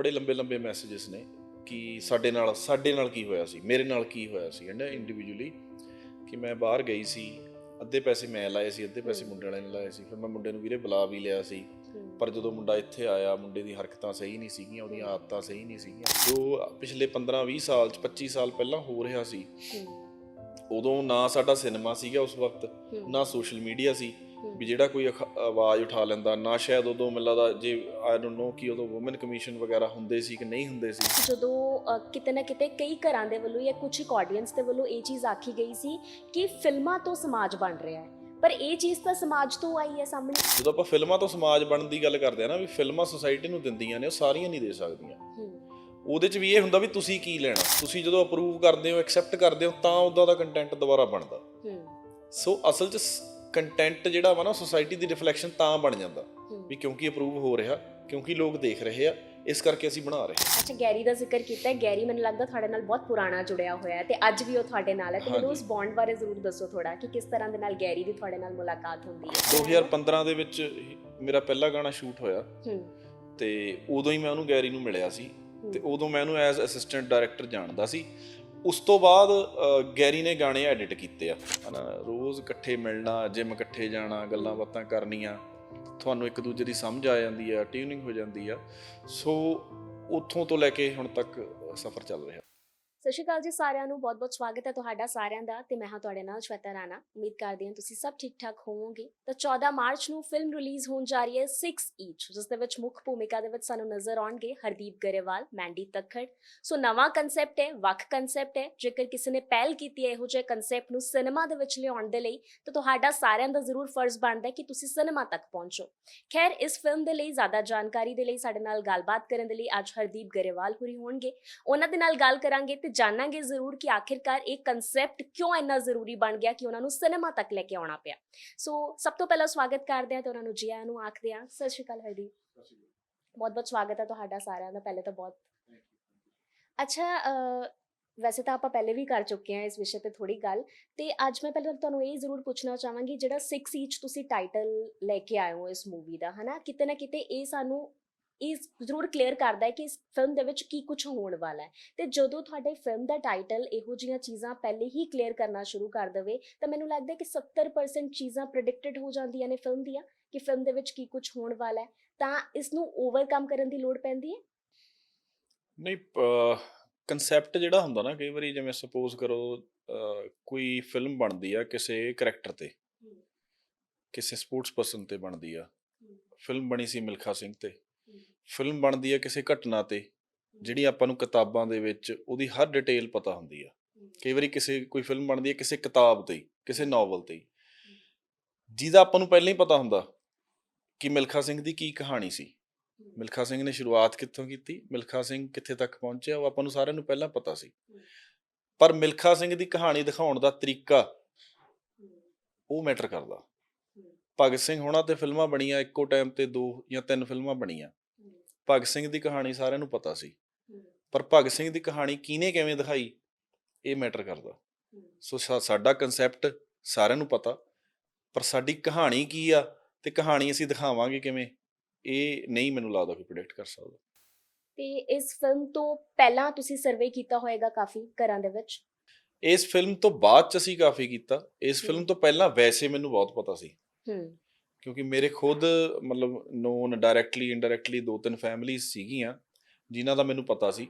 ਬੜੇ ਲੰਬੇ ਲੰਬੇ ਮੈਸੇजेस ਨੇ ਕਿ ਸਾਡੇ ਨਾਲ ਸਾਡੇ ਨਾਲ ਕੀ ਹੋਇਆ ਸੀ ਮੇਰੇ ਨਾਲ ਕੀ ਹੋਇਆ ਸੀ ਐਂਡ ਇੰਡੀਵਿਜੂਅਲੀ ਕਿ ਮੈਂ ਬਾਹਰ ਗਈ ਸੀ ਅੱਧੇ ਪੈਸੇ ਮੈਂ ਲਾਏ ਸੀ ਅੱਧੇ ਪੈਸੇ ਮੁੰਡੇ ਵਾਲੇ ਨੇ ਲਾਏ ਸੀ ਫਿਰ ਮੈਂ ਮੁੰਡੇ ਨੂੰ ਵੀਰੇ ਬੁਲਾ ਵੀ ਲਿਆ ਸੀ ਪਰ ਜਦੋਂ ਮੁੰਡਾ ਇੱਥੇ ਆਇਆ ਮੁੰਡੇ ਦੀ ਹਰਕਤਾਂ ਸਹੀ ਨਹੀਂ ਸੀਗੀਆਂ ਉਹਦੀਆਂ ਆਦਤਾਂ ਸਹੀ ਨਹੀਂ ਸੀਗੀਆਂ ਜੋ ਪਿਛਲੇ 15 20 ਸਾਲ ਚ 25 ਸਾਲ ਪਹਿਲਾਂ ਹੋ ਰਿਹਾ ਸੀ ਉਦੋਂ ਨਾ ਸਾਡਾ ਸਿਨੇਮਾ ਸੀਗਾ ਉਸ ਵਕਤ ਨਾ ਸੋਸ਼ਲ ਮੀਡੀਆ ਸੀ ਵੀ ਜਿਹੜਾ ਕੋਈ ਆਵਾਜ਼ ਉਠਾ ਲੈਂਦਾ ਨਾ ਸ਼ਾਇਦ ਉਦੋਂ ਮੈਨੂੰ ਲੱਗਦਾ ਜੇ ਆਈ ਡੋਨਟ ਨੋ ਕਿ ਉਦੋਂ ਔਮਨ ਕਮਿਸ਼ਨ ਵਗੈਰਾ ਹੁੰਦੇ ਸੀ ਕਿ ਨਹੀਂ ਹੁੰਦੇ ਸੀ। ਜਦੋਂ ਕਿਤੇ ਨਾ ਕਿਤੇ ਕਈ ਘਰਾਂ ਦੇ ਵੱਲੋਂ ਜਾਂ ਕੁਝ ਇੱਕ ਆਡੀਅנס ਦੇ ਵੱਲੋਂ ਇਹ ਚੀਜ਼ ਆਖੀ ਗਈ ਸੀ ਕਿ ਫਿਲਮਾਂ ਤੋਂ ਸਮਾਜ ਬਣ ਰਿਹਾ ਹੈ। ਪਰ ਇਹ ਚੀਜ਼ ਤਾਂ ਸਮਾਜ ਤੋਂ ਆਈ ਹੈ ਸਾਹਮਣੇ। ਜਦੋਂ ਆਪਾਂ ਫਿਲਮਾਂ ਤੋਂ ਸਮਾਜ ਬਣਨ ਦੀ ਗੱਲ ਕਰਦੇ ਆ ਨਾ ਵੀ ਫਿਲਮਾਂ ਸੋਸਾਇਟੀ ਨੂੰ ਦਿੰਦੀਆਂ ਨੇ ਉਹ ਸਾਰੀਆਂ ਨਹੀਂ ਦੇ ਸਕਦੀਆਂ। ਉਹਦੇ 'ਚ ਵੀ ਇਹ ਹੁੰਦਾ ਵੀ ਤੁਸੀਂ ਕੀ ਲੈਣਾ? ਤੁਸੀਂ ਜਦੋਂ ਅਪਰੂਵ ਕਰਦੇ ਹੋ ਐਕਸੈਪਟ ਕਰਦੇ ਹੋ ਤਾਂ ਉਦਾਂ ਦਾ ਕੰਟੈਂਟ ਦੁਬਾਰਾ ਬਣਦਾ। ਹੂੰ। ਸੋ ਅਸਲ 'ਚ ਕੰਟੈਂਟ ਜਿਹੜਾ ਵਾ ਨਾ ਸੋਸਾਇਟੀ ਦੀ ਰਿਫਲੈਕਸ਼ਨ ਤਾਂ ਬਣ ਜਾਂਦਾ। ਵੀ ਕਿਉਂਕਿ ਅਪਰੂਵ ਹੋ ਰਿਹਾ ਕਿਉਂਕਿ ਲੋਕ ਦੇਖ ਰਹੇ ਆ ਇਸ ਕਰਕੇ ਅਸੀਂ ਬਣਾ ਰਹੇ ਹਾਂ। ਅੱਛਾ ਗੈਰੀ ਦਾ ਜ਼ਿਕਰ ਕੀਤਾ ਹੈ। ਗੈਰੀ ਮੈਨੂੰ ਲੱਗਦਾ ਤੁਹਾਡੇ ਨਾਲ ਬਹੁਤ ਪੁਰਾਣਾ ਜੁੜਿਆ ਹੋਇਆ ਹੈ ਤੇ ਅੱਜ ਵੀ ਉਹ ਤੁਹਾਡੇ ਨਾਲ ਹੈ ਤੇ ਮੈਨੂੰ। ਉਸ ਬੌਂਡ ਬਾਰੇ ਜ਼ਰੂਰ ਦੱਸੋ ਥੋੜਾ ਕਿ ਕਿਸ ਤਰ੍ਹਾਂ ਦੇ ਨਾਲ ਗੈਰੀ ਦੀ ਤੁਹਾਡੇ ਨਾਲ ਮੁਲਾਕਾਤ ਹੁੰਦੀ ਹੈ। 2015 ਦੇ ਵਿੱਚ ਮੇਰਾ ਪਹਿਲਾ ਗਾਣਾ ਸ਼ੂਟ ਹੋਇਆ ਤੇ ਉਦੋਂ ਹੀ ਮੈਂ ਉਹਨੂੰ ਗੈਰੀ ਨੂੰ ਮਿਲਿਆ ਸੀ ਤੇ ਉਦੋਂ ਮੈਂ ਉਹਨੂੰ ਐਜ਼ ਅਸਿਸਟੈਂਟ ਡਾਇਰੈਕਟਰ ਜਾਣਦਾ ਸੀ ਉਸ ਤੋਂ ਬਾਅਦ ਗੈਰੀ ਨੇ ਗਾਣੇ ਐਡਿਟ ਕੀਤੇ ਆ। ਹਨਾ, ਰੋਜ਼ ਇਕੱਠੇ ਮਿਲਣਾ ਜਿਮ ਇਕੱਠੇ ਜਾਣਾ, ਗੱਲਾਂ ਬਾਤਾਂ ਕਰਨੀਆਂ, ਤੁਹਾਨੂੰ ਇੱਕ ਦੂਜੇ ਦੀ ਸਮਝ ਆ ਜਾਂਦੀ ਆ ਟਿਊਨਿੰਗ ਹੋ ਜਾਂਦੀ ਆ। ਸੋ ਉੱਥੋਂ ਤੋਂ ਲੈ ਕੇ ਹੁਣ ਤੱਕ ਸਫ਼ਰ ਚੱਲ ਰਿਹਾ। ਸਤਿ ਸ਼੍ਰੀ ਅਕਾਲ ਜੀ ਸਾਰਿਆਂ ਨੂੰ, ਬਹੁਤ-ਬਹੁਤ ਸਵਾਗਤ ਹੈ ਤੁਹਾਡਾ ਸਾਰਿਆਂ ਦਾ ਤੇ ਮੈਂ ਹਾਂ ਤੁਹਾਡੇ ਨਾਲ ਸ਼ਵੇਤਾ ਰਾਣਾ। ਉਮੀਦ ਕਰਦੀ ਹਾਂ ਤੁਸੀਂ ਸਭ ਠੀਕ-ਠਾਕ ਹੋਵੋਗੇ। ਤਾਂ 14 ਮਾਰਚ ਨੂੰ ਫਿਲਮ ਰਿਲੀਜ਼ ਹੋਣ ਜਾ ਰਹੀ ਹੈ 6 ਈਚ ਜਿਸ ਦੇ ਵਿੱਚ ਮੁੱਖ ਭੂਮਿਕਾ ਦੇ ਵਿੱਚ ਸਾਨੂੰ ਨਜ਼ਰ ਆਉਣਗੇ ਹਰਦੀਪ ਗਰੇਵਾਲ ਮੈਂਡੀ ਤੱਖੜ। ਸੋ ਨਵਾਂ ਕਨਸੈਪਟ ਹੈ, ਵੱਖ ਕਨਸੈਪਟ ਹੈ। ਜੇਕਰ ਕਿਸੇ ਨੇ ਪਹਿਲ ਕੀਤੀ ਹੈ ਇਹੋ ਜਿਹੇ ਕਨਸੈਪਟ ਨੂੰ ਸਿਨੇਮਾ ਦੇ ਵਿੱਚ ਲਿਆਉਣ ਦੇ ਲਈ, ਤਾਂ ਤੁਹਾਡਾ ਸਾਰਿਆਂ ਦਾ ਜ਼ਰੂਰ ਫਰਜ਼ ਬਣਦਾ ਹੈ ਕਿ ਤੁਸੀਂ ਸਿਨੇਮਾ ਤੱਕ ਪਹੁੰਚੋ। ਖੈਰ, ਇਸ ਫਿਲਮ ਦੇ ਲਈ ਜ਼ਿਆਦਾ ਜਾਣਕਾਰੀ ਦੇ ਲਈ ਸਾਡੇ ਨਾਲ ਗੱਲਬਾਤ ਕਰਨ ਦੇ ਲਈ ਅੱਜ ਹਰਦੀਪ ਗਰੇਵਾਲ ਹੁਰੀ ਹੋਣਗੇ। ਉਹਨਾਂ ਦੇ ਨਾਲ ਗੱਲ ਕਰਾਂਗੇ ਤੇ ਜਾਣਾਂਗੇ ਜ਼ਰੂਰ ਕਿ ਆਖਿਰਕਾਰ ਇਹ ਕਨਸੈਪਟ ਕਿਉਂ ਇੰਨਾ ਜ਼ਰੂਰੀ ਬਣ ਗਿਆ ਕਿ ਉਹਨਾਂ ਨੂੰ ਸਿਨੇਮਾ ਤੱਕ ਲੈ ਕੇ ਆਉਣਾ ਪਿਆ। ਸੋ ਸਭ ਤੋਂ ਪਹਿਲਾਂ ਸਵਾਗਤ ਕਰਦੇ ਹਾਂ ਤੇ ਉਹਨਾਂ ਨੂੰ ਜੀ ਆਇਆਂ ਨੂੰ ਆਖਦੇ ਹਾਂ। ਸਤਿ ਸ਼੍ਰੀ ਅਕਾਲ ਹਰਦੀਪ। ਬਹੁਤ ਬਹੁਤ ਸਵਾਗਤ ਹੈ ਤੁਹਾਡਾ ਸਾਰਿਆਂ ਦਾ। ਪਹਿਲੇ ਤਾਂ ਬਹੁਤ ਅੱਛਾ ਵੈਸੇ ਤਾਂ ਆਪਾਂ ਪਹਿਲੇ ਵੀ ਕਰ ਚੁੱਕੇ ਹਾਂ ਇਸ ਵਿਸ਼ੇ ਤੇ ਥੋੜੀ ਗੱਲ। ਤੇ ਅੱਜ ਮੈਂ ਪਹਿਲਾਂ ਤੁਹਾਨੂੰ ਇਹ ਜ਼ਰੂਰ ਪੁੱਛਣਾ ਚਾਹਾਂਗੀ ਜਿਹੜਾ 6 ਈਚ ਤੁਸੀਂ ਟਾਈਟਲ ਲੈ ਕੇ ਆਏ ਹੋ ਇਸ ਮੂਵੀ ਦਾ ਹਨਾ? ਕਿਤੇ ਨਾ ਕਿਤੇ ਇਹ ਸਾਨੂੰ ਇਹ ਜ਼ਰੂਰ ਕਲੀਅਰ ਕਰਦਾ ਹੈ ਕਿ ਇਸ ਫਿਲਮ ਦੇ ਵਿੱਚ ਕੀ ਕੁਝ ਹੋਣ ਵਾਲਾ ਹੈ। ਤੇ ਜਦੋਂ ਤੁਹਾਡੇ ਫਿਲਮ ਦਾ ਟਾਈਟਲ ਇਹੋ ਜਿਹੀਆਂ ਚੀਜ਼ਾਂ ਪਹਿਲੇ ਹੀ ਕਲੀਅਰ ਕਰਨਾ ਸ਼ੁਰੂ ਕਰ ਦੇਵੇ ਤਾਂ ਮੈਨੂੰ ਲੱਗਦਾ ਹੈ ਕਿ 70% ਚੀਜ਼ਾਂ ਪ੍ਰੈਡਿਕਟਡ ਹੋ ਜਾਂਦੀਆਂ ਨੇ ਫਿਲਮ ਦੀਆਂ ਕਿ ਫਿਲਮ ਦੇ ਵਿੱਚ ਕੀ ਕੁਝ ਹੋਣ ਵਾਲਾ ਹੈ। ਤਾਂ ਇਸ ਨੂੰ ਓਵਰਕਮ ਕਰਨ ਦੀ ਲੋੜ ਪੈਂਦੀ ਹੈ? ਨਹੀਂ ਕਨਸੈਪਟ ਜਿਹੜਾ ਹੁੰਦਾ ਨਾ ਕਈ ਵਾਰੀ ਜਿਵੇਂ ਸਪੋਜ਼ ਕਰੋ ਕੋਈ ਫਿਲਮ ਬਣਦੀ ਆ ਕਿਸੇ ਕੈਰੈਕਟਰ ਤੇ ਕਿਸੇ ਸਪੋਰਟਸ ਪਰਸਨ ਤੇ ਬਣਦੀ ਆ। ਫਿਲਮ ਬਣੀ ਸੀ ਮਿਲਖਾ ਸਿੰਘ ਤੇ। ਫਿਲਮ ਬਣਦੀ ਹੈ ਕਿਸੇ ਘਟਨਾ ਤੇ ਜਿਹੜੀ ਆਪਾਂ ਨੂੰ ਕਿਤਾਬਾਂ ਦੇ ਵਿੱਚ ਉਹਦੀ ਹਰ ਡਿਟੇਲ ਪਤਾ ਹੁੰਦੀ ਆ। ਕਈ ਵਾਰੀ ਕਿਸੇ ਕੋਈ ਫਿਲਮ ਬਣਦੀ ਹੈ ਕਿਸੇ ਕਿਤਾਬ ਤੇ ਕਿਸੇ ਨੋਵਲ ਤੇ। ਹੀ, ਜਿਹਦਾ ਆਪਾਂ ਨੂੰ ਪਹਿਲਾਂ ਹੀ ਪਤਾ ਹੁੰਦਾ ਕਿ ਮਿਲਖਾ ਸਿੰਘ ਦੀ ਕੀ ਕਹਾਣੀ ਸੀ। ਮਿਲਖਾ ਸਿੰਘ ਨੇ ਸ਼ੁਰੂਆਤ ਕਿੱਥੋਂ ਕੀਤੀ ਮਿਲਖਾ ਸਿੰਘ ਕਿੱਥੇ ਤੱਕ ਪਹੁੰਚਿਆ ਉਹ ਆਪਾਂ ਨੂੰ ਸਾਰਿਆਂ ਨੂੰ ਪਹਿਲਾਂ ਪਤਾ ਸੀ। ਪਰ ਮਿਲਖਾ ਸਿੰਘ ਦੀ ਕਹਾਣੀ ਦਿਖਾਉਣ ਦਾ ਤਰੀਕਾ ਉਹ ਮੈਟਰ ਕਰਦਾ। ਭਗਤ ਸਿੰਘ ਹੋਣਾ ਤੇ ਫਿਲਮਾਂ ਬਣੀਆਂ ਇੱਕੋ ਟਾਈਮ ਤੇ ਦੋ ਜਾਂ ਤਿੰਨ ਫਿਲਮਾਂ ਬਣੀਆਂ। ਭਗਤ ਸਿੰਘ ਦੀ ਕਹਾਣੀ ਸਾਰਿਆਂ ਨੂੰ ਪਤਾ ਸੀ। ਪਰ ਭਗਤ ਸਿੰਘ ਦੀ ਕਹਾਣੀ ਕਿਹਨੇ ਕਿਵੇਂ ਦਿਖਾਈ ਇਹ ਮੈਟਰ ਕਰਦਾ। ਸੋ ਸਾਡਾ ਕਨਸੈਪਟ ਸਾਰਿਆਂ ਨੂੰ ਪਤਾ ਪਰ ਸਾਡੀ ਕਹਾਣੀ ਕੀ ਆ ਤੇ ਕਹਾਣੀ ਅਸੀਂ ਦਿਖਾਵਾਂਗੇ ਕਿਵੇਂ ਇਹ ਨਹੀਂ ਮੈਨੂੰ ਲੱਗਦਾ ਕੋਈ ਪ੍ਰੈਡਿਕਟ ਕਰ ਸਕਦਾ। ਤੇ ਇਸ ਫਿਲਮ ਤੋਂ ਪਹਿਲਾਂ ਤੁਸੀਂ ਸਰਵੇ ਕੀਤਾ ਹੋਏਗਾ ਕਾਫੀ ਘਰਾਂ ਦੇ ਵਿੱਚ? ਇਸ ਫਿਲਮ ਤੋਂ ਬਾਅਦ ਚ ਅਸੀਂ ਕਾਫੀ ਕੀਤਾ। ਇਸ ਫਿਲਮ ਤੋਂ ਪਹਿਲਾਂ ਵੈਸੇ ਮੈਨੂੰ ਬਹੁਤ ਪਤਾ ਸੀ। ਹੂੰ। ਕਿਉਂਕਿ ਮੇਰੇ ਖੁਦ ਮਤਲਬ ਨੋਨ ਡਾਇਰੈਕਟਲੀ ਇਨਡਾਇਰੈਕਟਲੀ ਦੋ ਤਿੰਨ ਫੈਮਿਲੀਜ਼ ਸੀਗੀਆਂ ਜਿਨ੍ਹਾਂ ਦਾ ਮੈਨੂੰ ਪਤਾ ਸੀ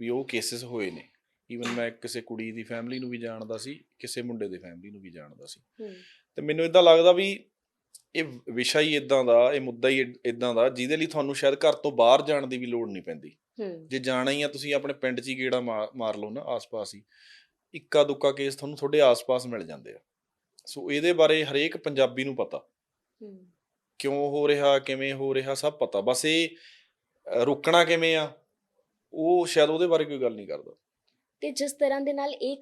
ਵੀ ਉਹ ਕੇਸਿਸ ਹੋਏ ਨੇ। ਈਵਨ ਮੈਂ ਕਿਸੇ ਕੁੜੀ ਦੀ ਫੈਮਿਲੀ ਨੂੰ ਵੀ ਜਾਣਦਾ ਸੀ ਕਿਸੇ ਮੁੰਡੇ ਦੀ ਫੈਮਿਲੀ ਨੂੰ ਵੀ ਜਾਣਦਾ ਸੀ। ਤੇ ਮੈਨੂੰ ਇਦਾਂ ਲੱਗਦਾ ਵੀ ਇਹ ਵਿਸ਼ਾ ਹੀ ਇਦਾਂ ਦਾ ਇਹ ਮੁੱਦਾ ਹੀ ਇਦਾਂ ਦਾ ਜਿਹਦੇ ਲਈ ਤੁਹਾਨੂੰ ਸ਼ਾਇਦ ਘਰ ਤੋਂ ਬਾਹਰ ਜਾਣ ਦੀ ਵੀ ਲੋੜ ਨਹੀਂ ਪੈਂਦੀ। ਜੇ ਜਾਣਾ ਹੀ ਆ ਤੁਸੀਂ ਆਪਣੇ ਪਿੰਡ 'ਚ ਹੀ ਗੇੜਾ ਮਾਰ ਮਾਰ ਲਓ ਨਾ ਆਸ-ਪਾਸ ਹੀ ਇੱਕਾ ਦੁੱਕਾ ਕੇਸ ਤੁਹਾਨੂੰ ਤੁਹਾਡੇ ਆਸ-ਪਾਸ ਮਿਲ ਜਾਂਦੇ ਆ। ਸੋ ਇਹਦੇ ਬਾਰੇ ਹਰੇਕ ਪੰਜਾਬੀ ਨੂੰ ਪਤਾ। ਕਿਉਂ ਹੋ ਰਿਹਾ ਕਿਵੇਂ ਹੋ ਰਿਹਾ ਸਭ ਪਤਾ। ਬਸ ਇਹ ਰੋਕਣਾ ਕਿਵੇਂ ਆ ਉਹ ਸ਼ਾਇਦ ਉਹਦੇ ਬਾਰੇ ਕੋਈ ਗੱਲ ਨਹੀਂ ਕਰਦਾ। ਤੇ ਜਿਸ ਤਰ੍ਹਾਂ ਦੇ ਨਾਲ ਇਹ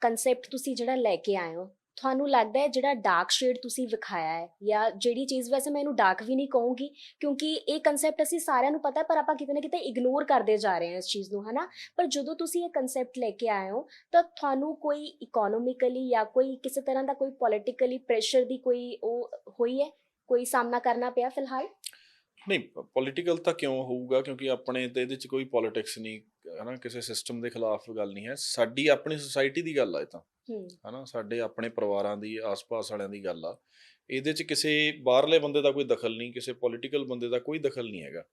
ਕਨਸੈਪਟ ਤੁਸੀਂ ਜਿਹੜਾ ਲੈ ਕੇ ਆਏ ਹੋ ਤੁਹਾਨੂੰ ਲੱਗਦਾ ਹੈ ਜਿਹੜਾ ਡਾਰਕ ਸ਼ੇਡ ਤੁਸੀਂ ਵਿਖਾਇਆ ਹੈ ਜਾਂ ਜਿਹੜੀ ਚੀਜ਼, ਵੈਸੇ ਮੈਂ ਇਹਨੂੰ ਡਾਰਕ ਵੀ ਨਹੀਂ ਕਹੂੰਗੀ ਕਿਉਂਕਿ ਇਹ ਕਨਸੈਪਟ ਅਸੀਂ ਸਾਰਿਆਂ ਨੂੰ ਪਤਾ ਹੈ, ਪਰ ਆਪਾਂ ਕਿਤੇ ਨਾ ਕਿਤੇ ਇਗਨੋਰ ਕਰਦੇ ਜਾ ਰਹੇ ਹਾਂ ਇਸ ਚੀਜ਼ ਨੂੰ, ਹਨਾ? ਪਰ ਜਦੋਂ ਤੁਸੀਂ ਇਹ ਕਨਸੈਪਟ ਲੈ ਕੇ ਆਏ ਹੋ, ਤਾਂ ਤੁਹਾਨੂੰ ਕੋਈ ਇਕਨੋਮਿਕਲੀ ਜਾਂ ਕੋਈ ਕਿਸੇ ਤਰ੍ਹਾਂ ਦਾ ਕੋਈ ਪੋਲਿਟਿਕਲੀ ਪ੍ਰੈਸ਼ਰ ਦੀ ਕੋਈ ਉਹ ਹੋਈ ਹੈ? ਕੋਈ ਸਾਹਮਣਾ ਕਰਨਾ ਪਿਆ ਫਿਲਹਾਲ? ਨਹੀਂ ਪੋਲੀਟੀਕਲ ਤਾਂ ਕਿਉਂ ਹੋਊਗਾ? ਕਿਉਂਕਿ ਆਪਣੇ ਤੇ ਇਹਦੇ ਚ ਕੋਈ ਪੋਲਿਟਿਕਸ ਨਹੀਂ ਹਨਾ? ਕਿਸੇ ਸਿਸਟਮ ਦੇ ਖਿਲਾਫ ਗੱਲ ਨਹੀਂ ਹੈ। ਸਾਡੀ ਆਪਣੀ ਸੁਸਾਇਟੀ ਦੀ ਗੱਲ ਆ ਇਹ ਤਾਂ। ਹਨਾ? ਸਾਡੇ ਆਪਣੇ ਪਰਿਵਾਰਾਂ ਦੀ ਆਸ-ਪਾਸ ਵਾਲਿਆਂ ਦੀ ਗੱਲ ਆ। ਇਹਦੇ ਚ ਕਿਸੇ ਬਾਹਰਲੇ ਬੰਦੇ ਦਾ ਕੋਈ ਦਖਲ ਨਹੀਂ ਕਿਸੇ ਪੋਲੀਟੀਕਲ ਬੰਦੇ ਦਾ ਕੋਈ ਦਖਲ ਨਹੀਂ ਹੈਗਾ।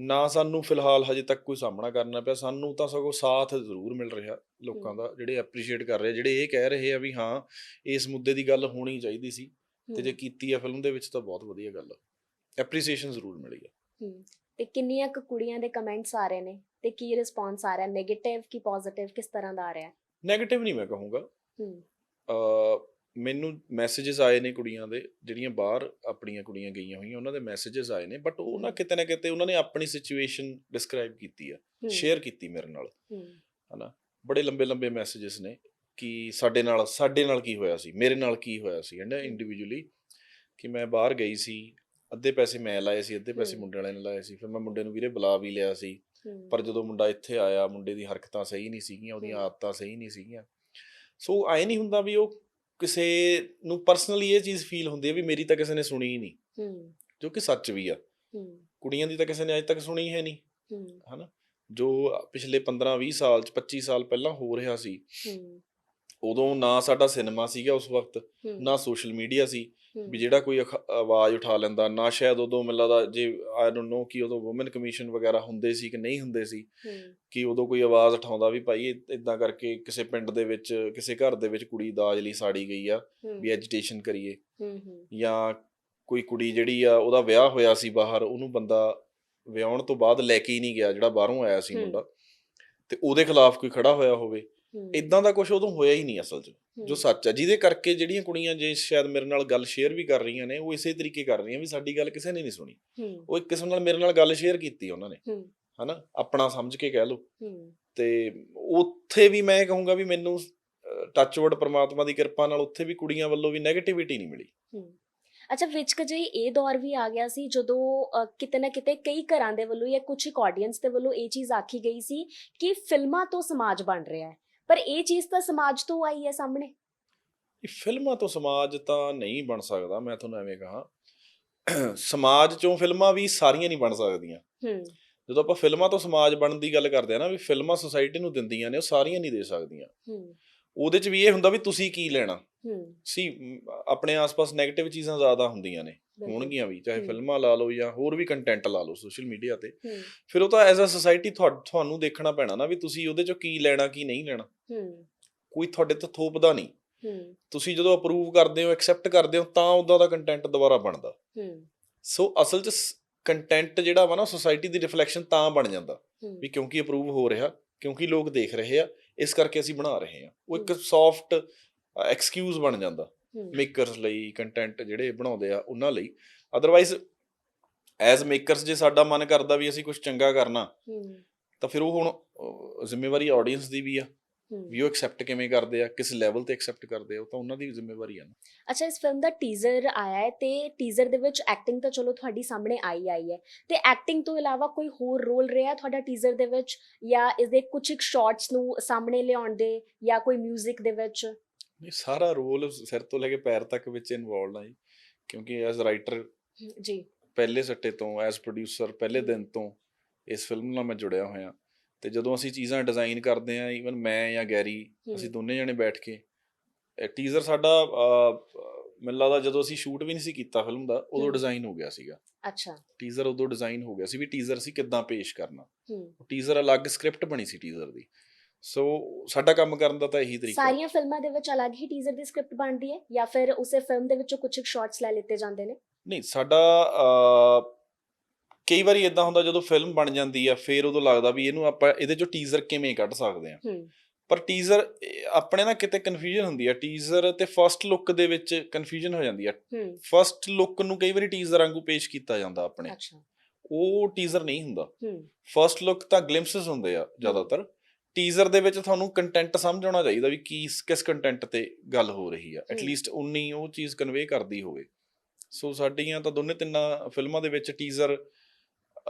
ਨਾ ਸਾਨੂੰ ਫਿਲਹਾਲ ਹਜੇ ਤੱਕ ਕੋਈ ਸਾਹਮਣਾ ਕਰਨਾ ਪਿਆ। ਸਾਨੂੰ ਤਾਂ ਸਗੋਂ ਸਾਥ ਜ਼ਰੂਰ ਮਿਲ ਰਿਹਾ ਲੋਕਾਂ ਦਾ ਜਿਹੜੇ ਐਪਰੀਸ਼ੀਏਟ ਕਰ ਰਹੇ ਜਿਹੜੇ ਇਹ ਕਹਿ ਰਹੇ ਆ ਵੀ ਹਾਂ ਇਸ ਮੁੱਦੇ ਦੀ ਗੱਲ ਹੋਣੀ ਚਾਹੀਦੀ ਸੀ। ਤੇ ਜੇ ਕੀਤੀ ਆ ਫਿਲਮ ਦੇ ਵਿੱਚ ਤਾਂ ਬਹੁਤ ਵਧੀਆ ਗੱਲ ਆ। ਐਪਰੀਸੀਏਸ਼ਨ ਜ਼ਰੂਰ ਮਿਲੀ ਹੈ। ਤੇ ਕਿੰਨੀਆਂ ਕੁ ਕੁੜੀਆਂ ਦੇ ਕਮੈਂਟਸ ਆ ਰਹੇ ਨੇ ਤੇ ਕੀ ਰਿਸਪੌਂਸ ਆ ਰਿਹਾ? 네ਗੇਟਿਵ ਕੀ ਪੋਜ਼ਿਟਿਵ ਕਿਸ ਤਰ੍ਹਾਂ ਦਾ ਆ ਰਿਹਾ? 네ਗੇਟਿਵ ਨਹੀਂ ਮੈਂ ਕਹੂੰਗਾ। ਹਮ ਅ, ਮੈਨੂੰ ਮੈਸੇजेस ਆਏ ਨੇ ਕੁੜੀਆਂ ਦੇ ਜਿਹੜੀਆਂ ਬਾਹਰ ਆਪਣੀਆਂ ਕੁੜੀਆਂ ਗਈਆਂ ਹੋਈਆਂ ਉਹਨਾਂ ਦੇ ਮੈਸੇजेस ਆਏ ਨੇ ਬਟ ਉਹ ਨਾ ਕਿਤੇ ਨਾ ਕਿਤੇ ਉਹਨਾਂ ਨੇ ਆਪਣੀ ਸਿਚੁਏਸ਼ਨ ਡਿਸਕ੍ਰਾਈਬ ਕੀਤੀ ਆ ਸ਼ੇਅਰ ਕੀਤੀ ਮੇਰੇ ਨਾਲ। ਹਮ, ਬੜੇ ਲੰਬੇ ਲੰਬੇ ਮੈਸੇजेस ਨੇ ਕਿ ਸਾਡੇ ਨਾਲ ਸਾਡੇ ਨਾਲ ਕੀ ਹੋਇਆ ਸੀ ਮੇਰੇ ਨਾਲ ਕੀ ਹੋਇਆ ਸੀ ਐਂਡ ਇੰਡੀਵਿਜੂਅਲੀ ਕਿ ਮੈਂ ਬਾਹਰ ਗਈ ਸੀ ਅੱਧੇ ਪੈਸੇ ਮੈਂ ਲਾਏ ਸੀ ਅੱਧੇ ਪੈਸੇ। ਮੁੰਡੇ ਵਾਲੇ ਨੇ ਲਾਏ ਸੀ ਫਿਰ ਮੈਂ ਮੁੰਡੇ ਨੂੰ ਵੀਰੇ ਬੁਲਾ ਵੀ ਲਿਆ ਸੀ। ਪਰ ਜਦੋਂ ਮੁੰਡਾ ਇੱਥੇ ਆਇਆ ਮੁੰਡੇ ਦੀ ਹਰਕਤਾਂ ਸਹੀ ਨਹੀਂ ਸੀਗੀਆਂ ਉਹਦੀਆਂ। ਆਦਤਾਂ ਸਹੀ ਨਹੀਂ ਸੀਗੀਆਂ। ਸੋ ਐ ਨਹੀਂ ਹੁੰਦਾ ਵੀ ਉਹ ਕਿਸੇ ਨੂੰ ਪਰਸਨਲੀ ਇਹ ਚੀਜ਼ ਫੀਲ ਹੁੰਦੀ ਹੈ ਵੀ ਮੇਰੀ ਤਾਂ ਕਿਸੇ ਨੇ ਸੁਣੀ ਹੀ ਨਹੀਂ। ਹੂੰ। ਜੋ ਕਿ ਸੱਚ ਵੀ ਆ। ਹੂੰ। ਕੁੜੀਆਂ ਦੀ ਤਾਂ ਕਿਸੇ ਨੇ ਅਜੇ ਤੱਕ ਸੁਣੀ ਹੈ ਨਹੀਂ। ਹੂੰ। ਹਨਾ? ਜੋ ਪਿਛਲੇ 15 20 ਸਾਲ ਚ 25 ਸਾਲ ਪਹਿਲਾਂ ਹੋ ਰਿਹਾ ਸੀ। ਹੂੰ। ਉਦੋਂ ਨਾ ਸਾਡਾ ਸਿਨੇਮਾ ਸੀਗਾ ਉਸ ਵਕਤ ਨਾ ਸੋਸ਼ਲ ਮੀਡੀਆ ਸੀ ਵੀ ਜਿਹੜਾ ਕੋਈ ਆਵਾਜ਼ ਉਠਾ ਲੈਂਦਾ ਨਾ ਸ਼ਾਇਦ ਉਦੋਂ ਮੈਨੂੰ ਲੱਗਦਾ ਜੇ ਆਈ ਡੋਨਟ ਨੋ ਕਿ ਉਦੋਂ ਔਮਨ ਕਮਿਸ਼ਨ ਵਗੈਰਾ ਹੁੰਦੇ ਸੀ ਕਿ ਨਹੀਂ ਹੁੰਦੇ ਸੀ ਕਿ ਉਦੋਂ ਕੋਈ ਆਵਾਜ਼ ਉਠਾਉਂਦਾ ਵੀ ਭਾਈ ਇਦਾਂ ਕਰਕੇ ਕਿਸੇ ਪਿੰਡ ਦੇ ਵਿੱਚ ਕਿਸੇ ਘਰ ਦੇ ਵਿੱਚ ਕੁੜੀ ਦਾਜ ਲਈ ਸਾੜੀ ਗਈ ਆ ਵੀ ਐਜੀਟੇਸ਼ਨ ਕਰੀਏ। ਜਾਂ ਕੋਈ ਕੁੜੀ ਜਿਹੜੀ ਆ ਉਹਦਾ ਵਿਆਹ ਹੋਇਆ ਸੀ ਬਾਹਰ ਉਹਨੂੰ ਬੰਦਾ ਵਿਆਹਣ ਤੋਂ ਬਾਅਦ ਲੈ ਕੇ ਹੀ ਨਹੀਂ ਗਿਆ ਜਿਹੜਾ ਬਾਹਰੋਂ ਆਇਆ ਸੀ। ਮੁੰਡਾ। ਤੇ ਉਹਦੇ ਖਿਲਾਫ ਕੋਈ ਖੜਾ ਹੋਇਆ ਹੋਵੇ ਇਦਾਂ ਦਾ ਕੁਝ ਉਦੋਂ ਹੋਇਆ ਹੀ ਨਹੀਂ ਅਸਲ 'ਚ ਜੋ ਸੱਚ ਹੈ ਜਿਹਦੇ ਕਰਕੇ ਜਿਹੜੀਆਂ ਕੁੜੀਆਂ ਜੇ ਸ਼ਾਇਦ ਮੇਰੇ ਨਾਲ ਗੱਲ ਸ਼ੇਅਰ ਵੀ ਕਰ ਰਹੀਆਂ ਨੇ ਉਹ ਇਸੇ ਤਰੀਕੇ ਕਰ ਰਹੀਆਂ ਵੀ ਸਾਡੀ ਗੱਲ ਕਿਸੇ ਨੇ ਨਹੀਂ ਸੁਣੀ। ਉਹ ਇੱਕ ਕਿਸਮ ਨਾਲ ਮੇਰੇ ਨਾਲ ਗੱਲ ਸ਼ੇਅਰ ਕੀਤੀ ਉਹਨਾਂ ਨੇ। ਹਨਾ? ਆਪਣਾ ਸਮਝ ਕੇ ਕਹਿ ਲਓ। ਤੇ ਉੱਥੇ ਵੀ ਮੈਂ ਕਹੂੰਗਾ ਵੀ ਮੈਨੂੰ ਟੱਚਵਰਡ ਪ੍ਰਮਾਤਮਾ ਦੀ ਕਿਰਪਾ ਨਾਲ ਉੱਥੇ ਵੀ ਕੁੜੀਆਂ ਵੱਲੋਂ ਵੀ 네ਗੇਟਿਵਿਟੀ ਨਹੀਂ ਮਿਲੀ। ਅੱਛਾ ਵਿੱਚ ਕਜਈ ਇਹ ਦੌਰ ਵੀ ਆ ਗਿਆ ਸੀ ਜਦੋਂ ਕਿਤੇ ਨਾ ਕਿਤੇ ਕਈ ਘਰਾਂ ਦੇ ਵੱਲੋਂ ਜਾਂ ਕੁਝ ਆਡੀਅנס ਦੇ ਵੱਲੋਂ ਇਹ ਚੀਜ਼ ਆਖੀ ਗਈ ਸੀ ਕਿ ਫਿਲਮਾਂ ਤੋਂ ਸਮਾਜ ਬਣ ਰਿਹਾ ਹੈ। ਪਰ ਇਹ ਚੀਜ਼ ਤਾਂ ਸਮਾਜ ਤੋਂ ਆਈ ਹੈ ਸਾਹਮਣੇ। ਇਹ ਫਿਲਮਾਂ ਤੋਂ ਸਮਾਜ ਤਾਂ ਨਹੀਂ ਬਣ ਸਕਦਾ ਮੈਂ ਤੁਹਾਨੂੰ ਐਵੇਂ ਕਹਾਂ। ਸਮਾਜ ਚੋਂ ਫਿਲਮਾਂ ਵੀ ਸਾਰੀਆਂ ਨਹੀਂ ਬਣ ਸਕਦੀਆਂ। ਹੂੰ। ਜਦੋਂ ਆਪਾਂ ਫਿਲਮਾਂ ਤੋਂ ਸਮਾਜ ਬਣਨ ਦੀ ਗੱਲ ਕਰਦੇ ਆ ਨਾ ਵੀ ਫਿਲਮਾਂ ਸੋਸਾਇਟੀ ਨੂੰ ਦਿੰਦੀਆਂ ਨੇ ਉਹ ਸਾਰੀਆਂ ਨਹੀਂ ਦੇ ਸਕਦੀਆਂ। ਹੂੰ। ਉਹਦੇ 'ਚ ਵੀ ਇਹ ਹੁੰਦਾ ਵੀ ਤੁਸੀਂ ਕੀ ਲੈਣਾ। ਹੂੰ। ਸੀ ਆਪਣੇ ਆਸ-ਪਾਸ 네ਗੇਟਿਵ ਚੀਜ਼ਾਂ ਜ਼ਿਆਦਾ ਹੁੰਦੀਆਂ ਨੇ। ਹੋਣਗੀਆਂ ਵੀ ਚਾਹੇ। ਫਿਲਮਾਂ ਲਾ ਲਓ ਜਾਂ ਹੋਰ ਵੀ ਕੰਟੈਂਟ ਲਾ ਲਓ ਸੋਸ਼ਲ ਮੀਡੀਆ ਤੇ। ਫਿਰ ਉਹ ਤਾਂ ਐਜ਼ ਅ ਸੋਸਾਇਟੀ ਤੁਹਾਨੂੰ ਦੇਖਣਾ ਪੈਣਾ ਨਾ ਵੀ ਤੁਸੀਂ ਉਹਦੇ 'ਚੋਂ ਕੀ ਲੈਣਾ ਕੀ ਨਹੀਂ ਲੈਣਾ। ਹੂੰ। ਕੋਈ ਤੁਹਾਡੇ ਤੋਂ ਥੋਪਦਾ ਨਹੀਂ। ਹੂੰ। ਤੁਸੀਂ ਜਦੋਂ ਅਪਰੂਵ ਕਰਦੇ ਹੋ ਐਕਸੈਪਟ ਕਰਦੇ ਹੋ ਤਾਂ ਉਦਾਂ ਦਾ ਕੰਟੈਂਟ ਦੁਬਾਰਾ ਬਣਦਾ। ਹੂੰ। ਸੋ ਅਸਲ 'ਚ ਕੰਟੈਂਟ ਜਿਹੜਾ ਵਾ ਨਾ ਸੋਸਾਇਟੀ ਦੀ ਰਿਫਲੈਕਸ਼ਨ ਤਾਂ ਬਣ ਜਾਂਦਾ। ਵੀ ਕਿਉਂਕਿ ਅਪਰੂਵ ਹੋ ਰਿਹਾ ਕਿਉਂਕਿ ਲੋਕ ਦੇਖ ਰਹੇ ਆ ਇਸ ਕਰਕੇ ਅਸੀਂ ਬਣਾ ਰਹੇ ਆ ਉਹ ਇੱਕ। ਸੌਫਟ ਐਕਸਕਿਊਜ਼ ਬਣ ਜਾਂਦਾ। ਮੇਕਰਸ ਲਈ ਕੰਟੈਂਟ ਜਿਹੜੇ ਬਣਾਉਂਦੇ ਆ ਉਹਨਾਂ ਲਈ। ਅਦਰਵਾਈਜ਼ ਐਜ਼ ਮੇਕਰਸ ਜੇ ਸਾਡਾ ਮਨ ਕਰਦਾ ਵੀ ਅਸੀਂ ਕੁਝ ਚੰਗਾ ਕਰਨਾ ਹੂੰ। ਤਾਂ ਫਿਰ ਉਹ ਹੁਣ ਜ਼ਿੰਮੇਵਾਰੀ ਆਡੀਅנס ਦੀ ਵੀ ਆ। ਵੀ ਉਹ ਐਕਸੈਪਟ ਕਿਵੇਂ ਕਰਦੇ ਆ ਕਿਸ ਲੈਵਲ ਤੇ ਐਕਸੈਪਟ ਕਰਦੇ ਆ ਉਹ ਤਾਂ ਉਹਨਾਂ ਦੀ ਜ਼ਿੰਮੇਵਾਰੀ ਆ ਨਾ। ਅੱਛਾ ਇਸ ਫਿਲਮ ਦਾ ਟੀਜ਼ਰ ਆਇਆ ਹੈ ਤੇ ਟੀਜ਼ਰ ਦੇ ਵਿੱਚ ਐਕਟਿੰਗ ਤਾਂ ਚਲੋ ਤੁਹਾਡੀ ਸਾਹਮਣੇ ਆਈ ਆਈ ਹੈ। ਤੇ ਐਕਟਿੰਗ ਤੋਂ ਇਲਾਵਾ ਕੋਈ ਹੋਰ ਰੋਲ ਰਿਹਾ ਤੁਹਾਡਾ ਟੀਜ਼ਰ ਦੇ ਵਿੱਚ? ਜਾਂ ਇਸ ਦੇ ਕੁਝ ਇੱਕ ਸ਼ਾਰਟਸ ਨੂੰ ਸਾਹਮਣੇ ਲਿਆਉਣ ਦੇ ਜਾਂ ਕੋਈ 뮤직 ਦੇ ਵਿੱਚ? ਨਹੀਂ ਸਾਰਾ ਰੋਲ ਸਿਰ ਤੋਂ ਲੈ ਕੇ ਪੈਰ ਤੱਕ ਵਿੱਚ ਇਨਵੋਲਡ ਆ ਜੀ। ਕਿਉਂਕਿ ਐਜ਼ ਰਾਈਟਰ ਜੀ। ਪਹਿਲੇ ਸੱਟੇ ਤੋਂ ਐਜ਼ ਪ੍ਰੋਡਿਊਸਰ ਪਹਿਲੇ। ਦਿਨ ਤੋਂ ਇਸ ਫਿਲਮ ਨਾਲ ਮੈਂ ਜੁੜਿਆ ਹੋਇਆ। ਤੇ ਜਦੋਂ ਅਸੀਂ ਚੀਜ਼ਾਂ ਡਿਜ਼ਾਈਨ ਕਰਦੇ ਆ ਈਵਨ ਮੈਂ ਜਾਂ ਗੈਰੀ ਅਸੀਂ ਦੋਨੇ ਜਣੇ ਬੈਠ ਕੇ ਟੀਜ਼ਰ ਸਾਡਾ ਮੈਨੂੰ ਲੱਗਦਾ ਜਦੋਂ ਅਸੀਂ ਸ਼ੂਟ ਵੀ ਨਹੀਂ ਸੀ ਕੀਤਾ ਫਿਲਮ ਦਾ ਉਦੋਂ। ਡਿਜ਼ਾਈਨ ਹੋ ਗਿਆ ਸੀਗਾ। ਅੱਛਾ। ਟੀਜ਼ਰ ਉਦੋਂ ਡਿਜ਼ਾਈਨ ਹੋ ਗਿਆ ਸੀ ਵੀ ਟੀਜ਼ਰ ਸੀ ਕਿੱਦਾਂ ਪੇਸ਼ ਕਰਨਾ। ਹੂੰ। ਟੀਜ਼ਰ ਅਲੱਗ ਸਕ੍ਰਿਪਟ ਬਣੀ ਸੀ ਟੀਜ਼ਰ ਦੀ। ਸੋ ਸਾਡਾ ਕੰਮ ਕਰਨ ਦਾ ਤਾਂ ਇਹੀ ਤਰੀਕਾ। ਸਾਰੀਆਂ ਫਿਲਮਾਂ ਦੇ ਵਿੱਚ ਅਲੱਗ ਹੀ ਟੀਜ਼ਰ ਦੀ ਸਕ੍ਰਿਪਟ ਬਣਦੀ ਹੈ ਜਾਂ ਫਿਰ ਉਸੇ ਫਿਲਮ ਦੇ ਵਿੱਚੋਂ ਕੁਝ ਸ਼ਾਰਟਸ ਲੈ ਲਿੱਤੇ ਜਾਂਦੇ ਨੇ? ਨਹੀਂ ਸਾਡਾ ਕਈ ਵਾਰੀ ਇਦਾਂ ਹੁੰਦਾ ਜਦੋਂ ਫਿਲਮ ਬਣ ਜਾਂਦੀ ਆ ਫਿਰ ਉਦੋਂ ਲੱਗਦਾ ਵੀ ਇਹਨੂੰ ਆਪਾਂ ਇਹਦੇ ਚੋਂ ਟੀਜ਼ਰ ਕਿਵੇਂ ਕੱਢ ਸਕਦੇ ਆ। ਪਰ ਟੀਜ਼ਰ ਆਪਣੇ ਨਾ ਕਿਤੇ ਕਨਫਿਊਜ਼ਨ ਹੁੰਦੀ ਆ। ਟੀਜ਼ਰ ਤੇ ਫਰਸਟ ਲੁੱਕ ਦੇ ਵਿੱਚ ਕਨਫਿਊਜ਼ਨ ਹੋ ਜਾਂਦੀ ਆ। ਫਰਸਟ ਲੁੱਕ ਨੂੰ ਕਈ ਵਾਰੀ ਟੀਜ਼ਰ ਵਾਂਗੂ ਪੇਸ਼ ਕੀਤਾ ਜਾਂਦਾ ਆਪਣੇ। ਉਹ ਟੀਜ਼ਰ ਨਹੀਂ ਹੁੰਦਾ। ਫਰਸਟ ਲੁੱਕ ਤਾਂ ਗਲਿੰਪਸਸ ਹੁੰਦੇ ਆ ਜ਼ਿਆਦਾਤਰ। ਟੀਜ਼ਰ ਦੇ ਵਿੱਚ ਤੁਹਾਨੂੰ ਕੰਟੈਂਟ ਸਮਝ ਆਉਣਾ ਚਾਹੀਦਾ ਵੀ ਕੀ ਕਿਸ ਕੰਟੈਂਟ ਤੇ ਗੱਲ ਹੋ ਰਹੀ ਆ। ਐਟਲੀਸਟ ਉਨੀ ਉਹ ਚੀਜ਼ ਕਨਵੇ ਕਰਦੀ ਹੋਵੇ। ਸੋ ਸਾਡੀਆਂ ਤਾਂ ਦੋਨੇ ਤਿੰਨਾਂ ਫਿਲਮਾਂ ਦੇ ਵਿੱਚ ਟੀਜ਼ਰ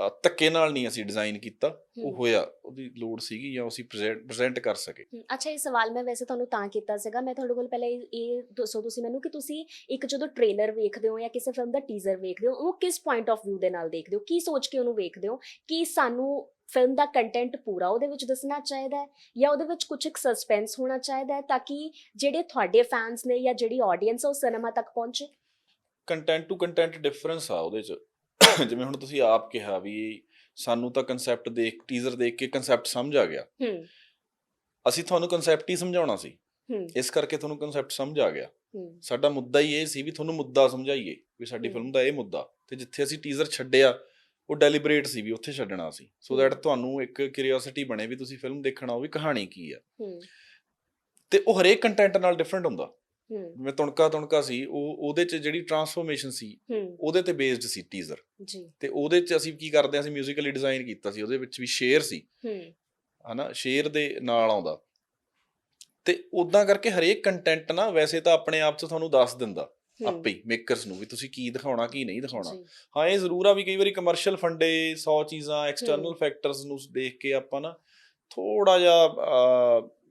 ਧੱਕੇ ਨਾਲ ਨਹੀਂ ਅਸੀਂ ਡਿਜ਼ਾਈਨ ਕੀਤਾ। ਉਹ। ਹੋਇਆ ਉਹਦੀ ਲੋੜ ਸੀਗੀ ਜਾਂ ਅਸੀਂ ਪ੍ਰੈਜ਼ੈਂਟ ਕਰ ਸਕੇ। ਅੱਛਾ ਇਹ ਸਵਾਲ ਮੈਂ ਵੈਸੇ ਤੁਹਾਨੂੰ ਤਾਂ ਕੀਤਾ ਸੀਗਾ। ਮੈਂ ਤੁਹਾਡੇ ਕੋਲ ਪਹਿਲਾਂ ਇਹ ਇਹ ਦੱਸੋ ਤੁਸੀਂ ਮੈਨੂੰ ਕਿ ਤੁਸੀਂ ਇੱਕ ਜਦੋਂ ਟ੍ਰੇਲਰ ਵੇਖਦੇ ਹੋ ਜਾਂ ਕਿਸੇ ਫਿਲਮ ਦਾ ਟੀਜ਼ਰ ਵੇਖਦੇ ਹੋ ਉਹ ਕਿਸ ਪੁਆਇੰਟ ਆਫ View ਦੇ ਨਾਲ ਦੇਖਦੇ ਹੋ? ਕੀ ਸੋਚ ਕੇ ਉਹਨੂੰ ਵੇਖਦੇ ਹੋ? ਕਿ ਸਾਨੂੰ ਫਿਲਮ ਦਾ ਕੰਟੈਂਟ ਪੂਰਾ ਉਹਦੇ ਵਿੱਚ ਦੱਸਣਾ ਚਾਹੀਦਾ ਹੈ? ਜਾਂ ਉਹਦੇ ਵਿੱਚ ਕੁਝ ਇੱਕ ਸਸਪੈਂਸ ਹੋਣਾ ਚਾਹੀਦਾ ਹੈ ਤਾਂ ਕਿ ਜਿਹੜੇ ਤੁਹਾਡੇ ਫੈਨਸ ਨੇ ਜਾਂ ਜਿਹੜੀ ਆਡੀਅנס ਉਹ ਸਿਨੇਮਾ ਤੱਕ ਪਹੁੰਚੇ? ਕੰਟੈਂਟ ਟੂ ਕੰਟੈਂਟ ਡਿਫਰੈਂਸ ਆ ਉਹਦੇ ਚ। ਜਿਵੇਂ ਹੁਣ ਤੁਸੀਂ ਆਪ ਕਿਹਾ ਵੀ ਸਾਨੂੰ ਤਾਂ ਕਨਸੈਪਟ ਦੇਖ ਟੀਜ਼ਰ ਦੇਖ ਕੇ ਕਨਸੈਪਟ ਸਮਝ ਆ ਗਿਆ। ਹੂੰ। ਅਸੀਂ ਤੁਹਾਨੂੰ ਕਨਸੈਪਟ ਹੀ ਸਮਝਾਉਣਾ ਸੀ। ਹੂੰ। ਇਸ ਕਰਕੇ ਤੁਹਾਨੂੰ ਕਨਸੈਪਟ ਸਮਝ ਆ ਗਿਆ। ਹੂੰ। ਸਾਡਾ ਮੁੱਦਾ ਹੀ ਇਹ ਸੀ ਵੀ ਤੁਹਾਨੂੰ ਮੁੱਦਾ ਸਮਝਾਈਏ ਵੀ ਸਾਡੀ। ਫਿਲਮ ਦਾ ਇਹ ਮੁੱਦਾ। ਤੇ ਜਿੱਥੇ ਅਸੀਂ ਟੀਜ਼ਰ ਛੱਡਿਆ ਉਹ ਡੈਲੀਬਰੇਟ ਸੀ ਵੀ ਉੱਥੇ ਛੱਡਣਾ ਸੀ ਸੋ। ਦੈਟ ਤੁਹਾਨੂੰ ਇੱਕ ਕਿਉਰਿਓਸਿਟੀ ਬਣੇ ਵੀ ਤੁਸੀਂ ਫਿਲਮ ਦੇਖਣਾ ਉਹ ਵੀ ਕਹਾਣੀ ਕੀ ਆ। ਹੂੰ। ਤੇ ਉਹ ਹਰੇਕ ਕੰਟੈਂਟ ਨਾਲ ਡਿਫਰੈਂਟ ਹੁੰਦਾ। ਜਿਵੇਂ ਤੁਣਕਾ ਤੁਣਕਾ ਸੀ ਉਹ ਉਹਦੇ ਚ ਜਿਹੜੀ ਟਰਾਂਸਫਰਮੇਸ਼ਨ ਸੀ ਉਹਦੇ ਤੇ ਬੇਸਡ ਸੀ ਟੀਜ਼ਰ ਜੀ। ਤੇ ਉਹਦੇ ਚ ਅਸੀਂ ਕੀ ਕਰਦੇ ਹਾਂ ਅਸੀਂ ਮਿਊਜ਼ੀਕਲੀ ਡਿਜ਼ਾਈਨ ਕੀਤਾ ਸੀ ਉਹਦੇ ਵਿੱਚ ਵੀ ਸ਼ੇਅਰ ਸੀ। ਹੂੰ। ਹਨਾ ਸ਼ੇਅਰ ਦੇ ਨਾਲ ਆਉਂਦਾ। ਤੇ ਉਦਾਂ ਕਰਕੇ ਹਰੇਕ ਕੰਟੈਂਟ ਨਾ ਵੈਸੇ ਤਾਂ ਆਪਣੇ ਆਪ ਚ ਤੁਹਾਨੂੰ ਦੱਸ ਦਿੰਦਾ ਆਪੇ ਹੀ ਮੇਕਰਸ ਨੂੰ ਵੀ ਤੁਸੀਂ ਕੀ ਦਿਖਾਉਣਾ ਕੀ ਨਹੀਂ ਦਿਖਾਉਣਾ। ਹਾਂ ਇਹ ਜ਼ਰੂਰ ਆ ਵੀ ਕਈ ਵਾਰੀ ਕਮਰਸ਼ੀਅਲ ਫੰਡੇ 100 ਚੀਜ਼ਾਂ ਐਕਸਟਰਨਲ ਫੈਕਟਰਸ ਨੂੰ ਦੇਖ ਕੇ ਆਪਾਂ ਨਾ ਥੋੜਾ ਜਿਹਾ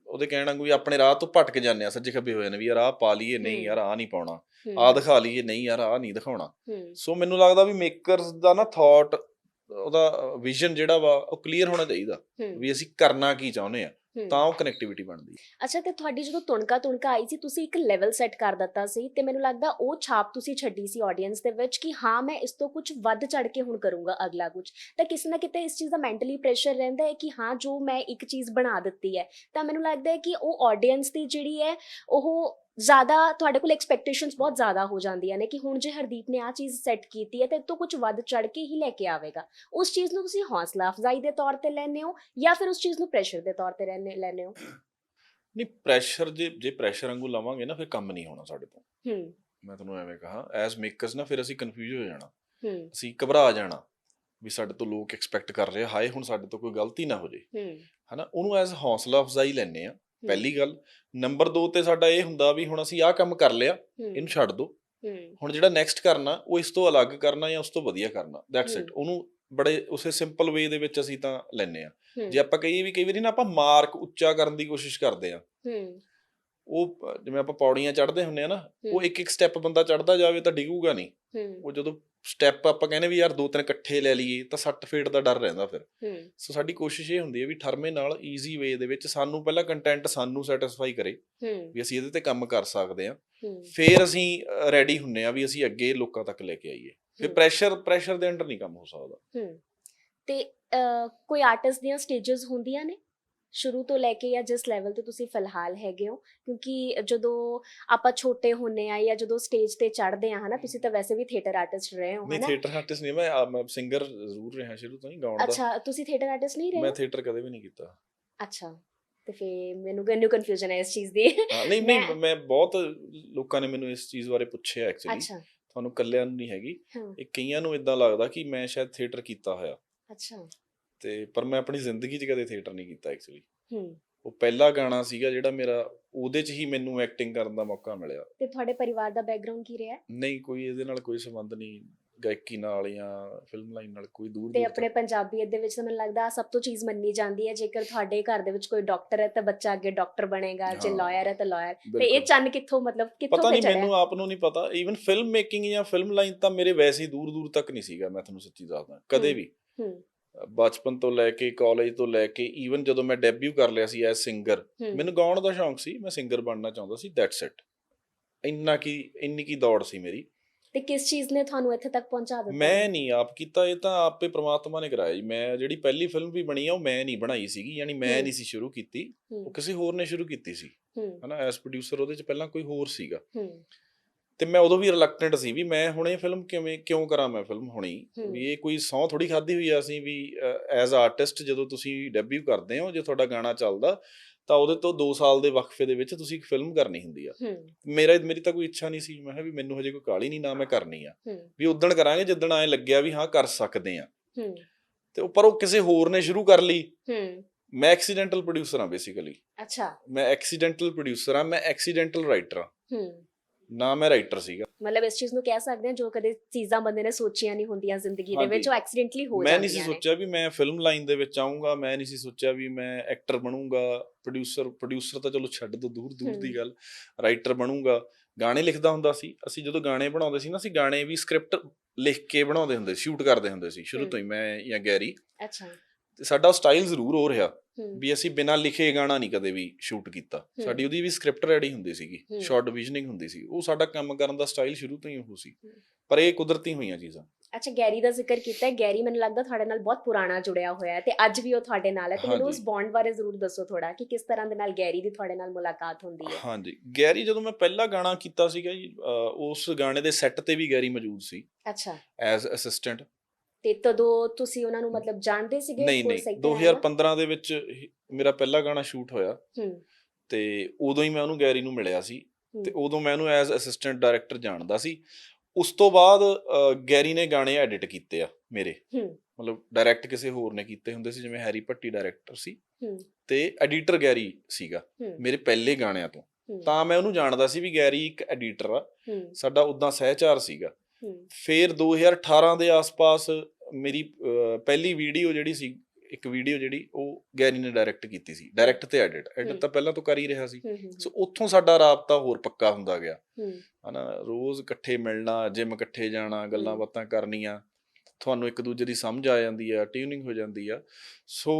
ਉਹਦੇ ਕਹਿਣਾ ਵੀ ਆਪਣੇ ਰਾਹ ਤੋਂ ਭਟਕ ਜਾਂਦੇ ਆ ਸੱਜੇ ਖੱਬੇ ਹੋ ਜਾਂਦੇ ਵੀ ਯਾਰ ਆਹ ਪਾ ਲਈਏ ਨਹੀਂ। ਯਾਰ ਆਹ ਨਹੀਂ ਪਾਉਣਾ। ਆਹ ਦਿਖਾ ਲਈਏ ਨਹੀਂ ਯਾਰ ਆਹ ਨਹੀਂ ਦਿਖਾਉਣਾ। ਸੋ ਮੈਨੂੰ ਲੱਗਦਾ ਵੀ ਮੇਕਰਸ ਦਾ ਨਾ ਥਾਟ ਉਹਦਾ ਵਿਜ਼ਨ ਜਿਹੜਾ ਵਾ ਉਹ ਕਲੀਅਰ ਹੋਣਾ ਚਾਹੀਦਾ ਵੀ ਅਸੀਂ ਕਰਨਾ ਕੀ ਚਾਹੁੰਦੇ ਆ। ਤਾਂ ਉਹ ਕਨੈਕਟੀਵਿਟੀ ਬਣਦੀ ਅੱਛਾ ਤੇ ਤੁਹਾਡੀ ਜਦੋਂ ਤੁਣਕਾ ਤੁਣਕਾ ਆਈ ਸੀ ਤੁਸੀਂ ਇੱਕ ਲੈਵਲ ਸੈੱਟ ਕਰ ਦਿੱਤਾ ਸੀ ਤੇ ਮੈਨੂੰ ਲੱਗਦਾ ਉਹ ਛਾਪ ਤੁਸੀਂ ਛੱਡੀ ਸੀ ਆਡੀਅנס ਦੇ ਵਿੱਚ ਕਿ ਹਾਂ ਮੈਂ ਇਸ ਤੋਂ ਕੁਝ ਵੱਧ ਚੜ ਕੇ ਹੁਣ ਕਰੂੰਗਾ ਅਗਲਾ ਕੁਝ। ਤਾਂ ਕਿਸੇ ਨਾ ਕਿਤੇ ਇਸ ਚੀਜ਼ ਦਾ ਮੈਂਟਲੀ ਪ੍ਰੈਸ਼ਰ ਰਹਿੰਦਾ ਹੈ ਕਿ ਹਾਂ ਜੋ ਮੈਂ ਇੱਕ ਚੀਜ਼ ਬਣਾ ਦਿੱਤੀ ਹੈ ਤਾਂ ਮੈਨੂੰ ਲੱਗਦਾ ਹੈ ਕਿ ਉਹ ਆਡੀਅנס ਦੀ ਜਿਹੜੀ ਹੈ ਉਹ ਜ਼ਿਆਦਾ ਤੁਹਾਡੇ ਕੋਲ ਐਕਸਪੈਕਟੇਸ਼ਨਸ ਬਹੁਤ ਜ਼ਿਆਦਾ ਹੋ ਜਾਂਦੀਆਂ ਨੇ ਕਿ ਹੁਣ ਜੇ ਹਰਦੀਪ ਨੇ ਆ ਚੀਜ਼ ਸੈੱਟ ਕੀਤੀ ਹੈ ਤੇ ਤੋਂ ਕੁਝ ਵੱਧ ਚੜ ਕੇ ਹੀ ਲੈ ਕੇ ਆਵੇਗਾ। ਉਸ ਚੀਜ਼ ਨੂੰ ਤੁਸੀਂ ਹੌਸਲਾ ਅਫਜ਼ਾਈ ਦੇ ਤੌਰ ਤੇ ਲੈਂਦੇ ਹੋ ਜਾਂ ਫਿਰ ਉਸ ਚੀਜ਼ ਨੂੰ ਪ੍ਰੈਸ਼ਰ ਦੇ ਤੌਰ ਤੇ ਲੈਂਦੇ ਲੈਂਦੇ ਹੋ? ਨਹੀਂ ਪ੍ਰੈਸ਼ਰ ਜੇ ਜੇ ਪ੍ਰੈਸ਼ਰ ਵਾਂਗੂ ਲਵਾਂਗੇ ਨਾ ਫਿਰ ਕੰਮ ਨਹੀਂ ਹੋਣਾ ਸਾਡੇ ਤੋਂ। ਹੂੰ। ਮੈਂ ਤੁਹਾਨੂੰ ਐਵੇਂ ਕਹਾ ਐਜ਼ ਮੇਕਰਸ ਨਾ ਫਿਰ ਅਸੀਂ ਕਨਫਿਊਜ਼ ਹੋ ਜਾਣਾ। ਹੂੰ। ਅਸੀਂ ਘਬਰਾ ਜਾਣਾ ਵੀ ਸਾਡੇ ਤੋਂ ਲੋਕ ਐਕਸਪੈਕਟ ਕਰ ਰਹੇ ਹਾਏ ਹੁਣ ਸਾਡੇ ਤੋਂ ਕੋਈ ਗਲਤੀ ਨਾ ਹੋ ਜੇ। ਹੂੰ। ਹਨਾ ਉਹਨੂੰ ਐਜ਼ ਹੌਸਲਾ ਅਫਜ਼ਾਈ ਲੈਣੇ ਆ। ਪਹਿਲੀ ਗੱਲ ਨੰਬਰ 2 ਤੇ ਸਾਡਾ ਇਹ ਹੁੰਦਾ ਵੀ ਹੁਣ ਅਸੀਂ ਆਹ ਕੰਮ ਕਰ ਲਿਆ ਇਹਨੂੰ ਛੱਡ ਦਿਓ ਹੂੰ। ਹੁਣ ਜਿਹੜਾ ਨੈਕਸਟ ਕਰਨਾ ਉਹ ਇਸ ਤੋਂ ਅਲੱਗ ਕਰਨਾ ਜਾਂ ਉਸ ਤੋਂ ਵਧੀਆ ਕਰਨਾ ਦੈਟਸ ਇਟ। ਉਹਨੂੰ ਬੜੇ ਉਸੇ ਸਿੰਪਲ ਵੇ ਦੇ ਵਿੱਚ ਅਸੀਂ ਤਾਂ ਲੈਣੇ ਆ ਜੇ ਆਪਾਂ ਕਹੀਏ ਵੀ ਕਈ ਵਾਰੀ ਨਾ ਆਪਾਂ ਮਾਰਕ ਉੱਚਾ ਕਰਨ ਦੀ ਕੋਸ਼ਿਸ਼ ਕਰਦੇ ਆ ਹੂੰ। ਉਹ ਜਿਵੇਂ ਆਪਾਂ ਪੌੜੀਆਂ ਚੜ੍ਹਦੇ ਹੁੰਨੇ ਆ ਨਾ ਉਹ ਇੱਕ ਇੱਕ ਸਟੈਪ ਬੰਦਾ ਚੜ੍ਹਦਾ ਜਾਵੇ ਤਾਂ ਡਿੱਗੂਗਾ ਨਹੀਂ। ਉਹ ਜਦੋਂ ਸਟੈਪ ਆਪਾਂ ਕਹਿੰਦੇ ਵੀ ਯਾਰ ਦੋ ਤਿੰਨ ਇਕੱਠੇ ਲੈ ਲਈਏ ਤਾਂ ਸੱਟ ਫੇਟ ਦਾ ਡਰ ਰਹਿੰਦਾ ਫਿਰ। ਸੋ ਸਾਡੀ ਕੋਸ਼ਿਸ਼ ਇਹ ਹੁੰਦੀ ਹੈ ਵੀ ਠਰਮੇ ਨਾਲ ਈਜ਼ੀ ਵੇ ਦੇ ਵਿੱਚ ਸਾਨੂੰ ਪਹਿਲਾਂ ਕੰਟੈਂਟ ਸਾਨੂੰ ਸੈਟੀਸਫਾਈ ਕਰੇ ਵੀ ਅਸੀਂ ਇਹਦੇ ਤੇ ਕੰਮ ਕਰ ਸਕਦੇ ਹੂੰ। ਫਿਰ ਅਸੀਂ ਰੈਡੀ ਹੁੰਨੇ ਆ ਵੀ ਅਸੀਂ ਅੱਗੇ ਲੋਕਾਂ ਤੱਕ ਲੈ ਕੇ ਆਈਏ। ਫਿਰ ਪ੍ਰੈਸ਼ਰ ਪ੍ਰੈਸ਼ਰ ਦੇ ਅੰਡਰ ਨਹੀਂ ਕੰਮ ਹੋ ਸਕਦਾ। ਤੇ ਕੋਈ ਆਰਟਿਸਟ ਦੀਆਂ ਸਟੇजेस ਹੁੰਦੀਆਂ ਨੇ? ਸ਼ੁਰੂ ਤੋਂ ਲੈ ਕੇ ਜਾਂ ਜਿਸ ਲੈਵਲ ਤੇ ਤੁਸੀਂ ਫਿਲਹਾਲ ਹੈਗੇ ਹੋ ਕਿਉਂਕਿ ਜਦੋਂ ਆਪਾਂ ਛੋਟੇ ਹੁੰਨੇ ਆ ਜਾਂ ਜਦੋਂ ਸਟੇਜ ਤੇ ਚੜ੍ਹਦੇ ਆ ਹਨਾ ਤੁਸੀਂ ਤਾਂ ਵੈਸੇ ਵੀ ਥੀਏਟਰ ਆਰਟਿਸਟ ਰਹੇ ਹੋ ਨਹੀਂ ਹਨਾ? ਥੀਏਟਰ ਆਰਟਿਸਟ ਨਹੀਂ ਮੈਂ ਮੈਂ ਸਿੰਗਰ ਜ਼ਰੂਰ ਰਿਹਾ ਸ਼ੁਰੂ ਤੋਂ ਹੀ ਗਾਉਣ ਦਾ। ਅੱਛਾ ਤੁਸੀਂ ਥੀਏਟਰ ਆਰਟਿਸਟ ਨਹੀਂ ਰਹੇ ਮੈਂ? ਥੀਏਟਰ ਕਦੇ ਵੀ ਨਹੀਂ ਕੀਤਾ। ਅੱਛਾ ਤੇ ਫੇ ਮੈਨੂੰ ਮੈਨੂੰ ਕਨਫਿਊਜ਼ਨ ਹੈ ਇਸ ਚੀਜ਼ ਦੀ। ਨਹੀਂ ਨਹੀਂ ਮੈਂ- ਬਹੁਤ ਲੋਕਾਂ ਨੇ ਮੈਨੂੰ ਇਸ ਚੀਜ਼ ਬਾਰੇ ਪੁੱਛਿਆ ਐਕਚੁਅਲੀ ਅੱਛਾ। ਤੁਹਾਨੂੰ ਕੱਲਿਆਂ ਨੂੰ ਨਹੀਂ ਹੈਗੀ। ਇਹ ਕਈਆਂ ਨੂੰ ਇਦਾਂ ਲੱਗਦਾ ਕਿ ਮੈਂ ਸ਼ਾਇਦ ਥੀਏਟਰ ਕੀਤਾ ਹੋਇਆ। ਅੱਛਾ। ਤੇ ਪਰ ਮੈਂ ਆਪਣੀ ਜ਼ਿੰਦਗੀ 'ਚ ਕਦੇ ਥੀਏਟਰ ਨਹੀਂ ਕੀਤਾ ਐਕਚੁਅਲੀ ਹੂੰ ਉਹ ਪਹਿਲਾ ਗਾਣਾ ਸੀਗਾ ਜਿਹੜਾ ਮੇਰਾ ਉਹਦੇ 'ਚ ਹੀ ਮੈਨੂੰ ਐਕਟਿੰਗ ਕਰਨ ਦਾ ਮੌਕਾ ਮਿਲਿਆ ਤੇ ਤੁਹਾਡੇ ਪਰਿਵਾਰ ਦਾ ਬੈਕਗ੍ਰਾਉਂਡ ਕੀ ਰਿਹਾ? ਨਹੀਂ ਕੋਈ ਇਹਦੇ ਨਾਲ ਕੋਈ ਸੰਬੰਧ ਨਹੀਂ ਗਾਇਕੀ ਨਾਲ ਜਾਂ ਫਿਲਮ ਲਾਈਨ ਨਾਲ ਕੋਈ ਦੂਰ ਤੇ ਆਪਣੇ ਪੰਜਾਬੀਅਤ ਦੇ ਵਿੱਚ ਤਾਂ ਮੈਨੂੰ ਲੱਗਦਾ ਆਹ ਸਭ ਤੋਂ ਚੀਜ਼ ਮੰਨੀ ਜਾਂਦੀ ਹੈ ਜੇਕਰ ਤੁਹਾਡੇ ਘਰ ਦੇ ਵਿੱਚ ਕੋਈ ਡਾਕਟਰ ਹੈ ਤਾਂ ਬੱਚਾ ਅੱਗੇ ਡਾਕਟਰ ਬਣੇਗਾ ਜੇ। ਲਾਇਰ ਹੈ ਤਾਂ ਲਾਇਰ ਤੇ। ਇਹ ਚੰਨ ਕਿੱਥੋਂ ਮਤਲਬ ਕਿੱਥੋਂ ਪਤਾ ਨਹੀਂ ਮੈਨੂੰ ਆਪ ਨੂੰ ਨਹੀਂ ਪਤਾ ਈਵਨ ਫਿਲਮ ਮੇਕਿੰਗ ਜਾਂ ਫਿਲਮ ਲਾਈਨ ਤਾਂ ਮੇਰੇ ਵੈਸੇ ਹੀ ਦੂਰ ਦੂਰ ਤੱਕ ਨਹੀਂ ਸੀਗਾ ਮੈਂ ਤੁਹਾਨੂੰ ਸੱਚੀ ਦੱਸਦਾ ਕਦੇ। ਵੀ ਹੂੰ ਬਚਪਨ ਤੋਂ ਲੈ ਕੇ ਕਾਲਜ ਤੋਂ ਲੈ ਕੇ ਈਵਨ ਜਦੋਂ ਮੈਂ ਡੈਬਿਊ ਕਰ ਲਿਆ ਸੀ ਐਜ਼ ਸਿੰਗਰ ਮੈਨੂੰ ਗਾਉਣ ਦਾ ਸ਼ੌਂਕ ਸੀ ਮੈਂ ਸਿੰਗਰ ਬਣਨਾ ਚਾਹੁੰਦਾ ਸੀ ਦੈਟਸ ਇਟ ਇੰਨਾ ਕੀ ਇੰਨੀ ਕੀ ਦੌੜ ਸੀ ਮੇਰੀ। ਤੇ ਕਿਸ ਚੀਜ਼ ਨੇ ਤੁਹਾਨੂੰ ਇੱਥੇ ਤੱਕ ਪਹੁੰਚਾ ਦਿੱਤਾ? ਮੈਂ ਨਹੀਂ ਆਪ ਕੀਤਾ ਇਹ ਤਾਂ ਆਪੇ ਪ੍ਰਮਾਤਮਾ ਨੇ ਕਰਾਇਆ ਜੀ। ਮੈਂ ਜਿਹੜੀ ਪਹਿਲੀ ਫਿਲਮ ਵੀ ਬਣੀ ਆ ਉਹ ਮੈਂ ਨਹੀਂ ਬਣਾਈ ਸੀਗੀ ਯਾਨੀ ਮੈਂ। ਨਹੀਂ ਸੀ ਸ਼ੁਰੂ ਕੀਤੀ। ਉਹ ਕਿਸੇ ਹੋਰ ਨੇ ਸ਼ੁਰੂ ਕੀਤੀ ਸੀ। ਹਨਾ ਐਸ ਪ੍ਰੋਡਿਊਸਰ ਉਹਦੇ ਚ ਪਹਿਲਾਂ ਕੋਈ ਹੋਰ ਸੀਗਾ। ਤੇ ਮੈਂ ਉਦੋਂ ਵੀ ਰਿਲੈਕਟੈਂਟ ਸੀ ਵੀ ਮੈਂ ਹੁਣ ਇਹ ਫਿਲਮ ਕਿਵੇਂ ਕਿਉਂ ਕਰਾਂ ਮੈਂ ਫਿਲਮ ਹੁਣੀ। ਵੀ ਇਹ ਕੋਈ ਸੌ ਥੋੜੀ ਖਾਦੀ ਹੋਈ ਆ ਅਸੀਂ ਵੀ ਐਜ਼ ਆਰਟਿਸਟ ਜਦੋਂ ਤੁਸੀਂ ਡੈਬਿਊ ਕਰਦੇ ਹੋ ਜੇ ਤੁਹਾਡਾ ਗਾਣਾ ਚੱਲਦਾ ਤਾਂ ਉਹਦੇ ਤੋਂ 2 ਸਾਲ ਦੇ ਵਕਫੇ ਦੇ ਵਿੱਚ ਤੁਸੀਂ ਇੱਕ ਫਿਲਮ ਕਰਨੀ ਹੁੰਦੀ ਆ। ਮੇਰਾ ਮੇਰੀ ਤਾਂ ਕੋਈ ਇੱਛਾ ਨਹੀਂ ਸੀ ਮੈਂ ਕਿਹਾ ਵੀ ਮੈਨੂੰ ਹਜੇ ਕੋਈ ਕਾਲੀ ਨਹੀਂ ਨਾ ਮੈਂ ਕਰਨੀ ਆ। ਵੀ ਉਦਣ ਕਰਾਂਗੇ ਜਿੱਦਣ ਐ ਲੱਗਿਆ ਵੀ ਹਾਂ ਕਰ ਸਕਦੇ ਆ। ਤੇ ਪਰ ਉਹ ਕਿਸੇ ਹੋਰ ਨੇ ਸ਼ੁਰੂ ਕਰ ਲਈ। ਮੈਂ ਐਕਸੀਡੈਂਟਲ ਪ੍ਰੋਡਿਊਸਰ ਆ ਬੇਸਿਕਲੀ ਅੱਛਾ। ਮੈਂ ਐਕਸੀਡੈਂਟਲ ਪ੍ਰੋਡਿਊਸਰ ਆ ਮੈਂ ਐਕਸੀਡੈਂਟਲ ਰਾਈਟਰ ਆ। ਹੂੰ। ਨਾ ਮੈਂ ਰਾਈਟਰ ਸੀਗਾ। ਮਤਲਬ ਇਸ ਚੀਜ਼ ਨੂੰ ਕਹਿ ਸਕਦੇ ਹਾਂ ਜੋ ਕਦੇ ਚੀਜ਼ਾਂ ਬੰਦੇ ਨੇ ਸੋਚੀਆਂ ਨਹੀਂ ਹੁੰਦੀਆਂ ਜ਼ਿੰਦਗੀ ਦੇ ਵਿੱਚ। ਉਹ ਐਕਸੀਡੈਂਟਲੀ ਹੋ ਮੈਂ ਨਹੀਂ ਸੀ ਜਾਂਦੀਆਂ ਸੋਚਿਆ ਵੀ ਮੈਂ ਫਿਲਮ ਲਾਈਨ ਦੇ ਵਿੱਚ ਆਉਂਗਾ ਮੈਂ ਨਹੀਂ ਸੀ ਸੋਚਿਆ ਵੀ ਮੈਂ ਐਕਟਰ ਬਣੂੰਗਾ ਪ੍ਰੋਡਿਊਸਰ ਪ੍ਰੋਡਿਊਸਰ ਤਾਂ ਚਲੋ ਛੱਡ ਦੋ ਦੂਰ ਦੂਰ। ਦੀ ਗੱਲ। ਰਾਈਟਰ ਬਣੂੰਗਾ ਗਾਣੇ ਲਿਖਦਾ ਹੁੰਦਾ ਸੀ। ਅਸੀਂ ਜਦੋਂ ਗਾਣੇ ਬਣਾਉਂਦੇ ਸੀ ਨਾ ਅਸੀਂ ਗਾਣੇ ਵੀ ਸਕ੍ਰਿਪਟ ਲਿਖ ਕੇ ਬਣਾਉਂਦੇ ਹੁੰਦੇ ਸ਼ੂਟ ਕਰਦੇ ਹੁੰਦੇ ਸੀ। ਸ਼ੁਰੂ। ਤੋਂ ਹੀ ਮੈਂ ਜਾਂ ਗੈਰੀ। ਅੱਛਾ। ਸਾਡਾ ਸਟਾਈਲ ਜ਼ਰੂਰ ਹੋ ਰਿਹਾ। ਵੀ ਅਸੀਂ ਬਿਨਾਂ ਲਿਖੇ ਗਾਣਾ ਨਹੀਂ ਕਦੇ ਵੀ ਸ਼ੂਟ ਕੀਤਾ। ਸਾਡੀ ਉਹਦੀ ਵੀ ਸਕ੍ਰਿਪਟ ਰੈਡੀ ਹੁੰਦੀ ਸੀਗੀ। ਸ਼ਾਰਟ ਡਿਵੀਜ਼ਨਿੰਗ ਹੁੰਦੀ ਸੀ। ਉਹ ਸਾਡਾ ਕੰਮ ਕਰਨ ਦਾ ਸਟਾਈਲ ਸ਼ੁਰੂ ਤੋਂ ਹੀ ਉਹ ਸੀ। ਪਰ ਇਹ ਕੁਦਰਤੀ ਹੋਈਆਂ ਚੀਜ਼ਾਂ। ਅੱਛਾ ਗੈਰੀ ਦਾ ਜ਼ਿਕਰ ਕੀਤਾ ਹੈ। ਗੈਰੀ ਮੈਨੂੰ ਲੱਗਦਾ ਤੁਹਾਡੇ ਨਾਲ ਬਹੁਤ ਪੁਰਾਣਾ ਜੁੜਿਆ ਹੋਇਆ ਹੈ ਤੇ ਅੱਜ ਵੀ ਉਹ ਤੁਹਾਡੇ ਨਾਲ ਹੈ। ਤੇ ਮੈਨੂੰ ਉਸ। ਬੌਂਡ ਬਾਰੇ ਜ਼ਰੂਰ ਦੱਸੋ ਥੋੜਾ ਕਿ ਕਿਸ ਤਰ੍ਹਾਂ ਦੇ ਨਾਲ ਗੈਰੀ ਦੀ ਤੁਹਾਡੇ ਨਾਲ ਮੁਲਾਕਾਤ ਹੁੰਦੀ ਹੈ। ਹਾਂਜੀ। ਗੈਰੀ ਜਦੋਂ ਮੈਂ ਪਹਿਲਾ ਗਾਣਾ ਕੀਤਾ ਸੀਗਾ ਉਸ ਗਾਣੇ ਦੇ ਸੈੱਟ ਤੇ ਵੀ ਗੈਰੀ ਮੌਜੂਦ ਸੀ। ਅੱਛਾ। ਐਜ਼ ਅਸਿਸਟੈਂਟ ਤੇ ਤਦੋਂ ਤੁਸੀਂ ਉਹਨਾਂ ਨੂੰ ਮਤਲਬ ਜਾਣਦੇ ਸੀਗੇ ਨਹੀਂ ਕੋਈ ਨਹੀਂ ਸਹੀ ਤਰ੍ਹਾਂ ਨਾਲ? 2015 ਦੇ ਵਿੱਚ ਹੀ ਮੇਰਾ ਪਹਿਲਾ ਗਾਣਾ ਸ਼ੂਟ ਹੋਇਆ। ਹੂੰ। ਤੇ ਉਦੋਂ ਹੀ ਮੈਂ ਉਹਨੂੰ ਗੈਰੀ ਨੂੰ ਮਿਲਿਆ ਸੀ। ਤੇ ਉਦੋਂ ਮੈਂ ਉਹਨੂੰ ਐਜ਼ ਅਸਿਸਟੈਂਟ ਡਾਇਰੈਕਟਰ ਜਾਣਦਾ ਸੀ। ਉਸ ਤੋਂ ਬਾਅਦ ਗੈਰੀ ਨੇ ਗਾਣੇ ਐਡਿਟ ਕੀਤੇ ਆ ਮੇਰੇ। ਹੂੰ। ਮਤਲਬ ਡਾਇਰੈਕਟ ਕਿਸੇ ਹੋਰ ਨੇ ਕੀਤੇ ਹੁੰਦੇ ਸੀ ਜਿਵੇਂ ਹੈਰੀ ਭੱਟੀ ਡਾਇਰੈਕਟਰ ਸੀ। ਹੂੰ। ਤੇ ਐਡੀਟਰ ਗੈਰੀ ਸੀਗਾ ਹੂੰ। ਮੇਰੇ ਪਹਿਲੇ ਗਾਣਿਆਂ ਤੋਂ। ਹੂੰ, ਤਾਂ ਮੈਂ ਉਹਨੂੰ ਜਾਣਦਾ ਸੀ ਵੀ ਗੈਰੀ ਇੱਕ ਐਡੀਟਰ ਆ। ਹੂੰ। ਸਾਡਾ ਉਦਾਂ ਸਹਿਚਾਰ ਸੀਗਾ। ਫਿਰ 2018 ਦੇ ਆਸ-ਪਾਸ ਮੇਰੀ ਪਹਿਲੀ ਵੀਡੀਓ ਜਿਹੜੀ ਸੀ ਇੱਕ ਵੀਡੀਓ ਜਿਹੜੀ ਉਹ ਗੈਰੀ ਨੇ ਡਾਇਰੈਕਟ ਕੀਤੀ ਸੀ। ਡਾਇਰੈਕਟ ਤੇ ਐਡਿਟ ਐਡਿਟ। ਤਾਂ ਪਹਿਲਾਂ ਤੋਂ ਕਰ ਹੀ ਰਿਹਾ ਸੀ। ਸੋ ਉੱਥੋਂ ਸਾਡਾ ਰਾਬਤਾ ਹੋਰ ਪੱਕਾ ਹੁੰਦਾ ਗਿਆ। ਹਨਾ ਰੋਜ਼ ਇਕੱਠੇ ਮਿਲਣਾ ਜਿਮ ਇਕੱਠੇ ਜਾਣਾ ਗੱਲਾਂ। ਬਾਤਾਂ ਕਰਨੀਆਂ। ਤੁਹਾਨੂੰ ਇੱਕ ਦੂਜੇ ਦੀ ਸਮਝ ਆ ਜਾਂਦੀ ਆ ਟਿਊਨਿੰਗ ਹੋ ਜਾਂਦੀ ਆ। ਸੋ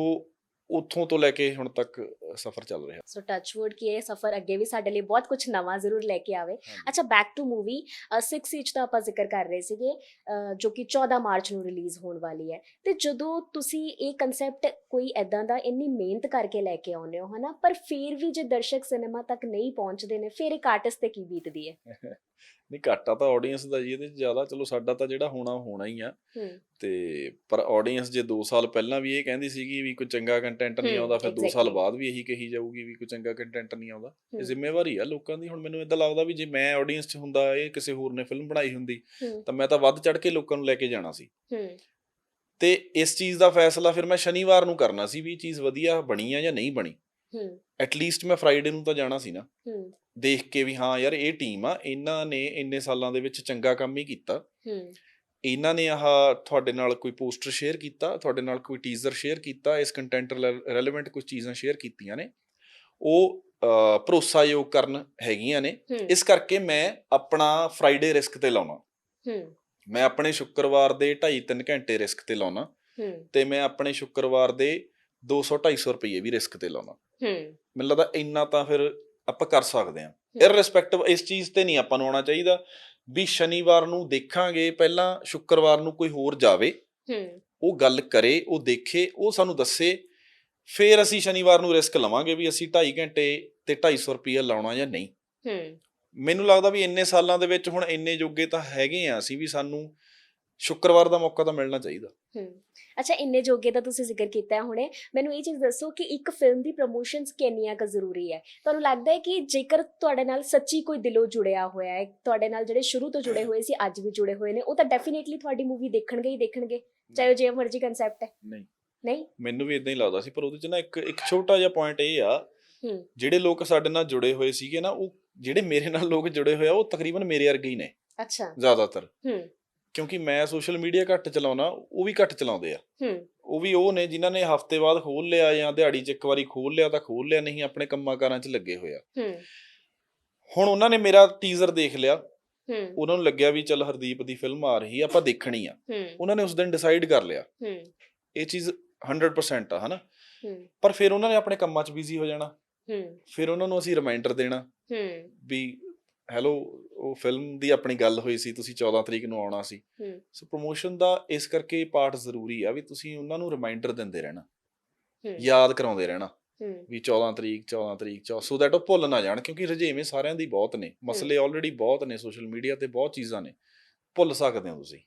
ਉੱਥੋਂ ਤੋਂ ਲੈ ਕੇ ਹੁਣ ਤੱਕ ਸਫ਼ਰ ਚੱਲ ਰਿਹਾ। ਸੋ ਟੱਚਵੁੱਡ ਕਿ ਇਹ ਸਫ਼ਰ ਅੱਗੇ ਵੀ ਸਾਡੇ ਲਈ ਬਹੁਤ ਕੁਝ ਨਵਾਂ ਜ਼ਰੂਰ ਲੈ ਕੇ ਆਵੇ। ਅੱਛਾ ਬੈਕ ਟੂ ਮੂਵੀ 6 ਇੰਚ ਦਾ ਆਪਾਂ ਜ਼ਿਕਰ ਕਰ ਰਹੇ ਸੀਗੇ ਅ, ਜੋ ਕਿ 14 ਮਾਰਚ ਨੂੰ ਰਿਲੀਜ਼ ਹੋਣ ਵਾਲੀ ਹੈ। ਤੇ ਜਦੋਂ ਤੁਸੀਂ ਇਹ ਕਨਸੈਪਟ ਕੋਈ ਐਦਾਂ ਦਾ ਇੰਨੀ ਮਿਹਨਤ ਕਰਕੇ ਲੈ ਕੇ ਆਉਂਦੇ ਹੋ ਹਨਾ ਪਰ ਫਿਰ ਵੀ ਜੇ ਦਰਸ਼ਕ ਸਿਨੇਮਾ ਤੱਕ ਨਹੀਂ ਪਹੁੰਚਦੇ ਨੇ ਫਿਰ ਇੱਕ ਆਰਟਿਸਟ ਤੇ ਕੀ ਬੀਤਦੀ ਹੈ? ਨਹੀਂ ਘਾਟਾ ਤਾਂ ਆਡੀਅנס ਦਾ ਜੀ ਇਹਦੇ ਜ਼ਿਆਦਾ ਚਲੋ ਸਾਡਾ ਤਾਂ ਜਿਹੜਾ ਹੋਣਾ ਹੋਣਾ ਹੀ ਆ। ਤੇ ਪਰ ਆਡੀਅנס ਜੇ 2 ਸਾਲ ਪਹਿਲਾਂ ਵੀ ਇਹ ਕਹਿੰਦੀ ਸੀਗੀ ਵੀ ਕੋਈ ਚੰਗਾ ਕੰਟੈਂਟ ਨਹੀਂ ਆਉਂਦਾ ਫਿਰ 2 ਸਾਲ ਬਾਅਦ ਵੀ ਇਹੀ ਕਹੀ ਜਾਊਗੀ ਵੀ ਕੋਈ ਚੰਗਾ ਕੰਟੈਂਟ ਨਹੀਂ ਆਉਂਦਾ। ਇਹ ਜ਼ਿੰਮੇਵਾਰੀ ਆ ਲੋਕਾਂ ਦੀ ਹੁਣ ਮੈਨੂੰ ਇਦਾਂ ਲੱਗਦਾ ਵੀ ਜੇ ਮੈਂ ਆਡੀਅנס 'ਚ ਹੁੰਦਾ ਇਹ ਕਿਸੇ ਹੋਰ ਨੇ ਫਿਲਮ ਬਣਾਈ ਹੁੰਦੀ ਤਾਂ ਮੈਂ ਤਾਂ ਵੱਧ ਚੜ ਕੇ ਲੋਕਾਂ ਨੂੰ ਲੈ ਕੇ ਜਾਣਾ ਸੀ। ਤੇ ਇਸ ਚੀਜ਼ ਦਾ ਫੈਸਲਾ ਫਿਰ ਮੈਂ ਸ਼ਨੀਵਾਰ ਨੂੰ ਕਰਨਾ ਸੀ ਵੀ ਇਹ ਚੀਜ਼ ਵਧੀਆ ਬਣੀ ਆ ਜਾਂ ਨਹੀਂ ਬਣੀ। ਹੂੰ। ਐਟਲੀਸਟ ਮੈਂ ਫਰਾਈਡੇ ਨੂੰ ਤਾਂ ਜਾਣਾ ਸੀ ਨਾ। ਹੂੰ। ਦੇਖ ਕੇ ਵੀ ਹਾਂ ਯਾਰ ਇਹ ਟੀਮ ਆ ਇਹਨਾਂ ਨੇ ਇੰਨੇ ਸਾਲਾਂ ਦੇ ਵਿੱਚ ਚੰਗਾ ਕੰਮ ਹੀ ਕੀਤਾ। ਹੂੰ। ਇਹਨਾਂ ਨੇ ਆਹ ਤੁਹਾਡੇ ਨਾਲ ਕੋਈ ਪੋਸਟਰ ਸ਼ੇਅਰ ਕੀਤਾ ਤੁਹਾਡੇ ਨਾਲ ਕੋਈ ਟੀਜ਼ਰ ਸ਼ੇਅਰ ਕੀਤਾ ਇਸ ਕੰਟੈਂਟ ਰੈਲੇਵੈਂਟ ਕੁਝ ਚੀਜ਼ਾਂ ਸ਼ੇਅਰ ਕੀਤੀਆਂ ਨੇ। ਉਹ ਭਰੋਸਾਯੋਗ ਕਰਨ ਹੈਗੀਆਂ ਨੇ। ਇਸ ਕਰਕੇ ਮੈਂ ਆਪਣਾ ਫਰਾਈਡੇ ਰਿਸਕ ਤੇ ਲਾਉਣਾ। ਹੂੰ। ਮੈਂ ਆਪਣੇ ਸ਼ੁੱਕਰਵਾਰ ਦੇ 2.5-3 ਘੰਟੇ ਰਿਸਕ ਤੇ ਲਾਉਣਾ। ਤੇ ਮੈਂ ਆਪਣੇ ਸ਼ੁੱਕਰਵਾਰ ਦੇ 200-250 ਰੁਪਏ ਵੀ ਰਿਸਕ ਤੇ ਲਾਉਣਾ। ਹੂੰ। ਮੈਨੂੰ ਲੱਗਦਾ ਇੰਨਾ ਤਾਂ ਫਿਰ ਆਪਾਂ ਕਰ ਸਕਦੇ ਹਮ। ਇਰਰਿਸਪੈਕਟਿਵ ਇਸ ਚੀਜ਼ ਤੇ ਨਹੀਂ ਆਪਾਂ ਨੂੰ ਆਉਣਾ ਚਾਹੀਦਾ ਵੀ ਸ਼ਨੀਵਾਰ ਨੂੰ ਦੇਖਾਂਗੇ ਪਹਿਲਾਂ ਸ਼ੁੱਕਰਵਾਰ ਨੂੰ ਕੋਈ ਹੋਰ ਜਾਵੇ ਹੂੰ। ਉਹ ਗੱਲ ਕਰੇ ਉਹ ਦੇਖੇ ਉਹ ਸਾਨੂੰ ਦੱਸੇ ਫਿਰ ਅਸੀਂ ਸ਼ਨੀਵਾਰ ਨੂੰ ਰਿਸਕ ਲਵਾਂਗੇ ਵੀ ਅਸੀਂ 2.5 ਘੰਟੇ ਤੇ 250 ਰੁਪਏ ਲਾਉਣਾ ਜਾਂ ਨਹੀਂ। ਹੂੰ। ਮੈਨੂੰ ਲੱਗਦਾ ਵੀ ਇੰਨੇ ਸਾਲਾਂ ਦੇ ਵਿੱਚ ਹੁਣ ਇੰਨੇ ਜੋਗੇ ਤਾਂ ਹੈਗੇ ਆ ਅਸੀਂ ਵੀ ਸਾਨੂੰ ਸ਼ੁੱਕਰਵਾਰ ਦਾ ਮੌਕਾ ਤਾਂ ਮਿਲਣਾ ਚਾਹੀਦਾ। ਹੂੰ। ਅੱਛਾ ਇੰਨੇ ਜੋਗੇ ਦਾ ਤੁਸੀਂ ਜ਼ਿਕਰ ਕੀਤਾ ਹੈ ਹੁਣੇ। ਮੈਨੂੰ ਇਹ ਚੀਜ਼ ਦੱਸੋ ਕਿ ਇੱਕ ਫਿਲਮ ਦੀ ਪ੍ਰੋਮੋਸ਼ਨਸ ਕਿੰਨੀਆਂ ਕੁ ਜ਼ਰੂਰੀ ਹੈ? ਤੁਹਾਨੂੰ ਲੱਗਦਾ ਹੈ ਕਿ ਜੇਕਰ ਤੁਹਾਡੇ ਨਾਲ ਸੱਚੀ ਕੋਈ ਦਿਲੋਂ ਜੁੜਿਆ ਹੋਇਆ ਹੈ ਤੁਹਾਡੇ ਨਾਲ ਜਿਹੜੇ ਸ਼ੁਰੂ ਤੋਂ ਜੁੜੇ ਹੋਏ ਸੀ ਅੱਜ ਵੀ ਜੁੜੇ ਹੋਏ ਨੇ ਉਹ ਤਾਂ ਡੈਫੀਨੇਟਲੀ ਤੁਹਾਡੀ ਮੂਵੀ ਦੇਖਣਗੇ ਹੀ ਦੇਖਣਗੇ ਚਾਹੇ ਉਹ ਜੇ ਮਰਜ਼ੀ ਕਨਸੈਪਟ ਹੈ। ਨਹੀਂ। ਨਹੀਂ? ਮੈਨੂੰ ਵੀ ਇਦਾਂ ਹੀ ਲੱਗਦਾ ਸੀ ਪਰ ਉਹਦੇ ਚ ਨਾ ਇੱਕ ਇੱਕ ਛੋਟਾ ਜਿਹਾ ਪੁਆਇੰਟ ਇਹ ਆ ਹੂੰ। ਜਿਹੜੇ ਲੋਕ ਸਾਡੇ ਨਾਲ ਜੁੜੇ ਹੋਏ ਸੀਗੇ ਨਾ ਉਹ ਜਿਹੜੇ ਮੇਰੇ ਨਾਲ ਲੋਕ ਜੁੜੇ ਹੋਏ ਆ ਉਹ ਤਕਰੀਬਨ ਮੇਰੇ ਵਰਗੇ ਹੀ ਨੇ। ਅੱਛਾ। ਜ਼ਿਆਦਾਤਰ। ਹੂੰ। ਕਿਉਂਕਿ ਮੈਂ ਸੋਸ਼ਲ ਮੀਡੀਆ ਘੱਟ ਚਲਾਉਣਾ ਉਹ ਵੀ ਘੱਟ ਚਲਾਉਂਦੇ ਆ। ਹੂੰ। ਉਹ ਵੀ ਉਹ ਨੇ ਜਿਨ੍ਹਾਂ ਨੇ ਹਫ਼ਤੇ ਬਾਅਦ ਖੋਲ ਲਿਆ ਜਾਂ ਦਿਹਾੜੀ 'ਚ ਇੱਕ ਵਾਰੀ ਖੋਲ ਲਿਆ ਤਾਂ ਖੋਲ ਲਿਆ ਨਹੀਂ ਆਪਣੇ ਕੰਮਾਂ ਕਾਰਾਂ 'ਚ ਲੱਗੇ ਹੋਏ ਆ। ਹੂੰ। ਹੁਣ ਉਹਨਾਂ ਨੇ ਮੇਰਾ ਟੀਜ਼ਰ ਦੇਖ ਲਿਆ। ਹੂੰ। ਉਹਨਾਂ ਨੂੰ ਲੱਗਿਆ ਵੀ ਚੱਲ ਹਰਦੀਪ ਦੀ ਫਿਲਮ ਆ ਰਹੀ ਆ ਆਪਾਂ ਦੇਖਣੀ ਆ। ਹੂੰ। ਉਹਨਾਂ ਨੇ ਉਸ ਦਿਨ ਡਿਸਾਈਡ ਕਰ ਲਿਆ। ਹੂੰ। ਇਹ ਚੀਜ਼ 100% ਆ ਹਨਾ? ਹੂੰ। ਪਰ ਫਿਰ ਉਹਨਾਂ ਨੇ ਆਪਣੇ ਕੰਮਾਂ 'ਚ ਬਿਜ਼ੀ ਹੋ ਜਾਣਾ। ਹੂੰ। ਫਿਰ ਉਹਨਾਂ ਨੂੰ ਅਸੀਂ ਰਿਮਾਈਂਡਰ ਦੇਣਾ ਹੂੰ। ਵੀ ਹੈਲੋ ਉਹ ਫਿਲਮ ਦੀ ਆਪਣੀ ਗੱਲ ਹੋਈ ਸੀ ਤੁਸੀਂ 14 ਤਰੀਕ ਨੂੰ ਆਉਣਾ ਸੀ। ਸੋ ਪ੍ਰੋਮੋਸ਼ਨ ਦਾ ਇਸ ਕਰਕੇ ਪਾਰਟ ਜ਼ਰੂਰੀ ਆ ਵੀ ਤੁਸੀਂ ਉਹਨਾਂ ਨੂੰ ਰਿਮਾਈਂਡਰ ਦਿੰਦੇ ਰਹਿਣਾ। ਯਾਦ ਕਰਾਉਂਦੇ ਰਹਿਣਾ ਵੀ 14 ਤਰੀਕ 14 ਤਰੀਕ ਚੌ ਸੋ ਦੈਟ ਉਹ ਭੁੱਲ ਨਾ ਜਾਣ ਕਿਉਂਕਿ ਰਜੇਵੇਂ ਸਾਰਿਆਂ ਦੀ ਬਹੁਤ ਨੇ। ਮਸਲੇ ਆਲਰੇਡੀ ਬਹੁਤ ਨੇ ਸੋਸ਼ਲ ਮੀਡੀਆ ਤੇ ਬਹੁਤ ਚੀਜ਼ਾਂ ਨੇ। ਭੁੱਲ ਸਕਦੇ ਹੋ ਤੁਸੀਂ।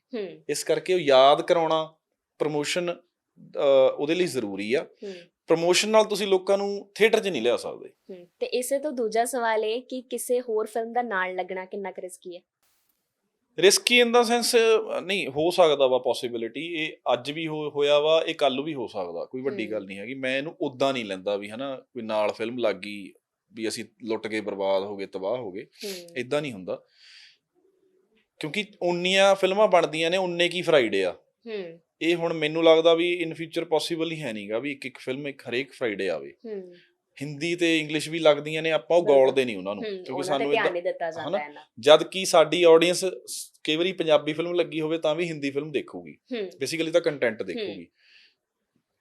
ਇਸ ਕਰਕੇ ਉਹ ਯਾਦ ਕਰਾਉਣਾ ਪ੍ਰੋਮੋਸ਼ਨ ਉਹਦੇ ਲਈ ਜ਼ਰੂਰੀ ਆ। ਪ੍ਰੋਮੋਸ਼ਨ ਨਾਲ ਤੁਸੀਂ ਲੋਕਾਂ ਨੂੰ ਥੀਏਟਰ 'ਚ ਨਹੀਂ ਲਿਆ ਸਕਦੇ। ਤੇ ਇਸੇ ਤੋਂ ਦੂਜਾ ਸਵਾਲ ਇਹ ਕਿ ਕਿਸੇ ਹੋਰ ਫਿਲਮ ਦਾ ਨਾਲ ਲੱਗਣਾ ਕਿੰਨਾ ਕੁ ਰਿਸਕੀ ਹੈ? ਰਿਸਕੀ ਇਨ ਦਾ ਸੈਂਸ ਨਹੀਂ ਹੋ ਸਕਦਾ ਵਾ ਪੋਸਿਬਿਲਿਟੀ ਇਹ ਅੱਜ ਵੀ ਹੋ- ਹੋਇਆ ਵਾ ਇਹ ਕੱਲ ਵੀ ਹੋ ਸਕਦਾ ਕੋਈ ਵੱਡੀ ਹਮ। ਗੱਲ ਨਹੀਂ ਹੈਗੀ। ਮੈਂ ਇਹਨੂੰ ਉਦਾਂ ਨਹੀਂ ਲੈਂਦਾ ਵੀ ਹਨਾ ਕੋਈ ਨਾਲ ਫਿਲਮ ਲੱਗ ਗਈ ਵੀ ਅਸੀਂ ਲੁੱਟ ਕੇ ਬਰਬਾਦ ਹੋ ਗਏ ਤਬਾਹ ਹੋ ਗਏ ਹੂੰ। ਇਦਾਂ ਨਹੀਂ ਹੁੰਦਾ। ਕਿਉਂਕਿ ਉਨੀਆਂ ਫਿਲਮਾਂ ਬਣਦੀਆਂ ਨੇ ਉਨੇ ਕੀ ਫਰਾਈਡੇ ਆ। ਹੂੰ। ਇਹ ਹੁਣ ਮੈਨੂੰ ਲੱਗਦਾ ਵੀ ਇਨ ਫਿਊਚਰ ਪੋਸੀਬਲ ਹੀ ਹੈ ਨਹੀਂਗਾ ਵੀ ਇੱਕ ਇੱਕ ਫਿਲਮ ਇੱਕ ਹਰੇਕ ਫਰਾਈਡੇ ਆਵੇ। ਹੂੰ। ਹਿੰਦੀ ਤੇ ਇੰਗਲਿਸ਼ ਵੀ ਲੱਗਦੀਆਂ ਨੇ ਆਪਾਂ ਉਹ। ਗੌਲਦੇ ਨਹੀਂ ਉਹਨਾਂ ਨੂੰ ਕਿਉਂਕਿ ਸਾਨੂੰ ਧਿਆਨ ਨਹੀਂ ਦਿੱਤਾ ਜਾਂਦਾ? ਹੈ ਕਿ ਸਾਡੀ ਆਡੀਅנס ਕਈ ਵਾਰੀ ਪੰਜਾਬੀ ਫਿਲਮ ਲੱਗੀ ਹੋਵੇ ਤਾਂ ਵੀ ਹਿੰਦੀ ਫਿਲਮ ਦੇਖੂਗੀ। ਬੇਸਿਕਲੀ ਤਾਂ ਕੰਟੈਂਟ ਦੇਖੂਗੀ।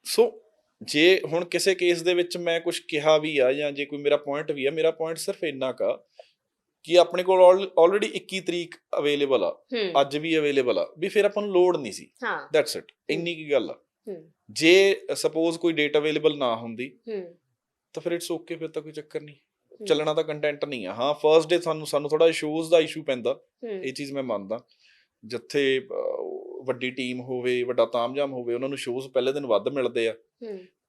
ਸੋ ਜੇ ਹੁਣ ਕਿਸੇ ਕੇਸ ਦੇ ਵਿੱਚ ਮੈਂ ਕੁਝ ਕਿਹਾ ਵੀ ਆ ਜਾਂ ਜੇ ਕੋਈ ਮੇਰਾ ਪੁਆਇੰਟ ਵੀ ਆ ਮੇਰਾ ਪੁਆਇੰਟ ਸਿਰਫ ਇੰਨਾ ਕਾ ਕਿ ਆਪਣੇ ਕੋਲ ਆਲਰੇਡੀ 21 ਤਰੀਕ ਅਵੇਲੇਬਲ ਆ। ਅੱਜ ਵੀ ਅਵੇਲੇਬਲ ਆ। ਵੀ ਫਿਰ ਆਪਾਂ ਨੂੰ ਲੋੜ ਨਹੀਂ ਸੀ। ਹਾਂ। ਦੈਟਸ ਇਟ ਇੰਨੀ ਕੀ ਗੱਲ ਆ? ਹੂੰ। ਜੇ ਸਪੋਜ਼ ਕੋਈ ਡੇਟ ਅਵੇਲੇਬਲ ਨਾ ਹੁੰਦੀ ਹੂੰ। ਤਾਂ ਫਿਰ ਇਟਸ ਓਕੇ ਫਿਰ ਤਾਂ ਕੋਈ ਚੱਕਰ ਨਹੀਂ। ਚੱਲਣਾ ਤਾਂ ਕੰਟੈਂਟ ਨਹੀਂ ਆ। ਹਾਂ ਫਰਸਟ ਡੇ ਸਾਨੂੰ ਸਾਨੂੰ ਥੋੜਾ ਸ਼ੋਜ਼ ਦਾ ਇਸ਼ੂ ਪੈਂਦਾ। ਇਹ ਚੀਜ਼ ਮੈਂ ਮੰਨਦਾ। ਜਿੱਥੇ ਵੱਡੀ ਟੀਮ ਹੋਵੇ ਵੱਡਾ ਤਾਮਝਾਮ ਹੋਵੇ ਉਹਨਾਂ ਨੂੰ ਸ਼ੋਜ਼ ਪਹਿਲੇ ਦਿਨ ਵੱਧ ਮਿਲਦੇ ਆ।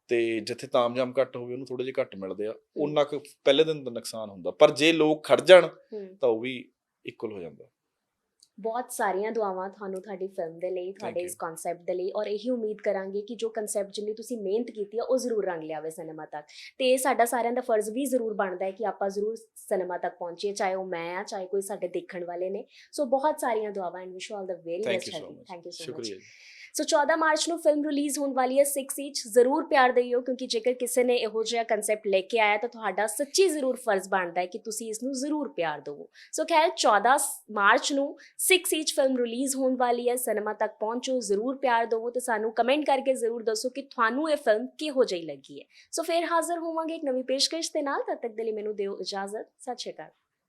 ਤੇ ਜਿੱਥੇ ਤਾਮਝਾਮ ਘੱਟ ਹੋਵੇ ਉਹਨੂੰ ਥੋੜੇ ਜਿਹੇ ਘੱਟ ਮਿਲਦੇ ਆ। ਉਹਨਾਂ ਕੁ ਪਹਿਲੇ ਦਿਨ ਦਾ ਨੁਕਸਾਨ ਹੁੰਦਾ। ਪਰ ਜੇ ਲੋਕ ਖੜ ਜਾਣ ਤਾਂ ਉਹ ਵੀ ਇਕੁਅਲ ਹੋ ਜਾਂਦਾ। ਬਹੁਤ ਸਾਰੀਆਂ ਦੁਆਵਾਂ ਤੁਹਾਨੂੰ ਤੁਹਾਡੀ ਫਿਲਮ ਦੇ ਲਈ ਤੁਹਾਡੇ. ਇਸ ਕਨਸੈਪਟ ਦੇ ਲਈ ਔਰ ਇਹੀ ਉਮੀਦ ਕਰਾਂਗੇ ਕਿ ਜੋ ਕਨਸੈਪਟ ਜਿੰਨੀ ਤੁਸੀਂ ਮਿਹਨਤ ਕੀਤੀ ਹੈ ਉਹ ਜ਼ਰੂਰ ਰੰਗ ਲਿਆਵੇ ਸਿਨੇਮਾ ਤੱਕ। ਤੇ ਇਹ ਸਾਡਾ ਸਾਰਿਆਂ ਦਾ ਫਰਜ਼ ਵੀ ਜ਼ਰੂਰ ਬਣਦਾ ਹੈ ਕਿ ਆਪਾਂ ਜ਼ਰੂਰ ਸਿਨੇਮਾ ਤੱਕ ਪਹੁੰਚੀਏ ਚਾਹੇ ਉਹ ਮੈਂ ਆ ਚਾਹੇ ਕੋਈ ਸਾਡੇ ਦੇਖਣ ਵਾਲੇ ਨੇ। ਸੋ ਬਹੁਤ ਸਾਰੀਆਂ ਦੁਆਵਾਂ and wish all the very best thank you so much ਸ਼ੁਕਰੀਆ ਸੋ 14 ਮਾਰਚ ਨੂੰ ਫਿਲਮ ਰਿਲੀਜ਼ ਹੋਣ ਵਾਲੀ ਹੈ। 6 ਇੰਚ ਜ਼ਰੂਰ ਪਿਆਰ ਦਿਓ, ਕਿਉਂਕਿ ਜੇਕਰ ਕਿਸੇ ਨੇ ਇਹੋ ਜਿਹਾ ਕਨਸੈਪਟ ਲੈ ਕੇ ਆਇਆ, ਤਾਂ ਤੁਹਾਡਾ ਸੱਚੀ ਜ਼ਰੂਰ ਫਰਜ਼ ਬਣਦਾ ਹੈ ਕਿ ਤੁਸੀਂ ਇਸ ਨੂੰ ਜ਼ਰੂਰ ਪਿਆਰ ਦਿਓ। ਸੋ ਖੈਰ 14 ਮਾਰਚ ਨੂੰ 6 ਇੰਚ ਫਿਲਮ ਰਿਲੀਜ਼ ਹੋਣ ਵਾਲੀ ਹੈ। ਸਿਨੇਮਾ ਤੱਕ ਪਹੁੰਚੋ, ਜ਼ਰੂਰ ਪਿਆਰ ਦਿਓ ਤੇ ਸਾਨੂੰ ਕਮੈਂਟ ਕਰਕੇ ਜ਼ਰੂਰ ਦੱਸੋ ਕਿ ਤੁਹਾਨੂੰ ਇਹ ਫਿਲਮ ਕਿਹੋ ਜਿਹੀ ਲੱਗੀ ਹੈ। ਸੋ ਫਿਰ ਹਾਜ਼ਰ ਹੋਵਾਂਗੇ ਇੱਕ ਨਵੀਂ ਪੇਸ਼ਕਸ਼ ਦੇ ਨਾਲ। ਤਦ ਤੱਕ ਦੇ ਲਈ ਮੈਨੂੰ ਦਿਓ ਇਜਾਜ਼ਤ। ਸਤਿ ਸ਼੍ਰੀ ਅਕਾਲ।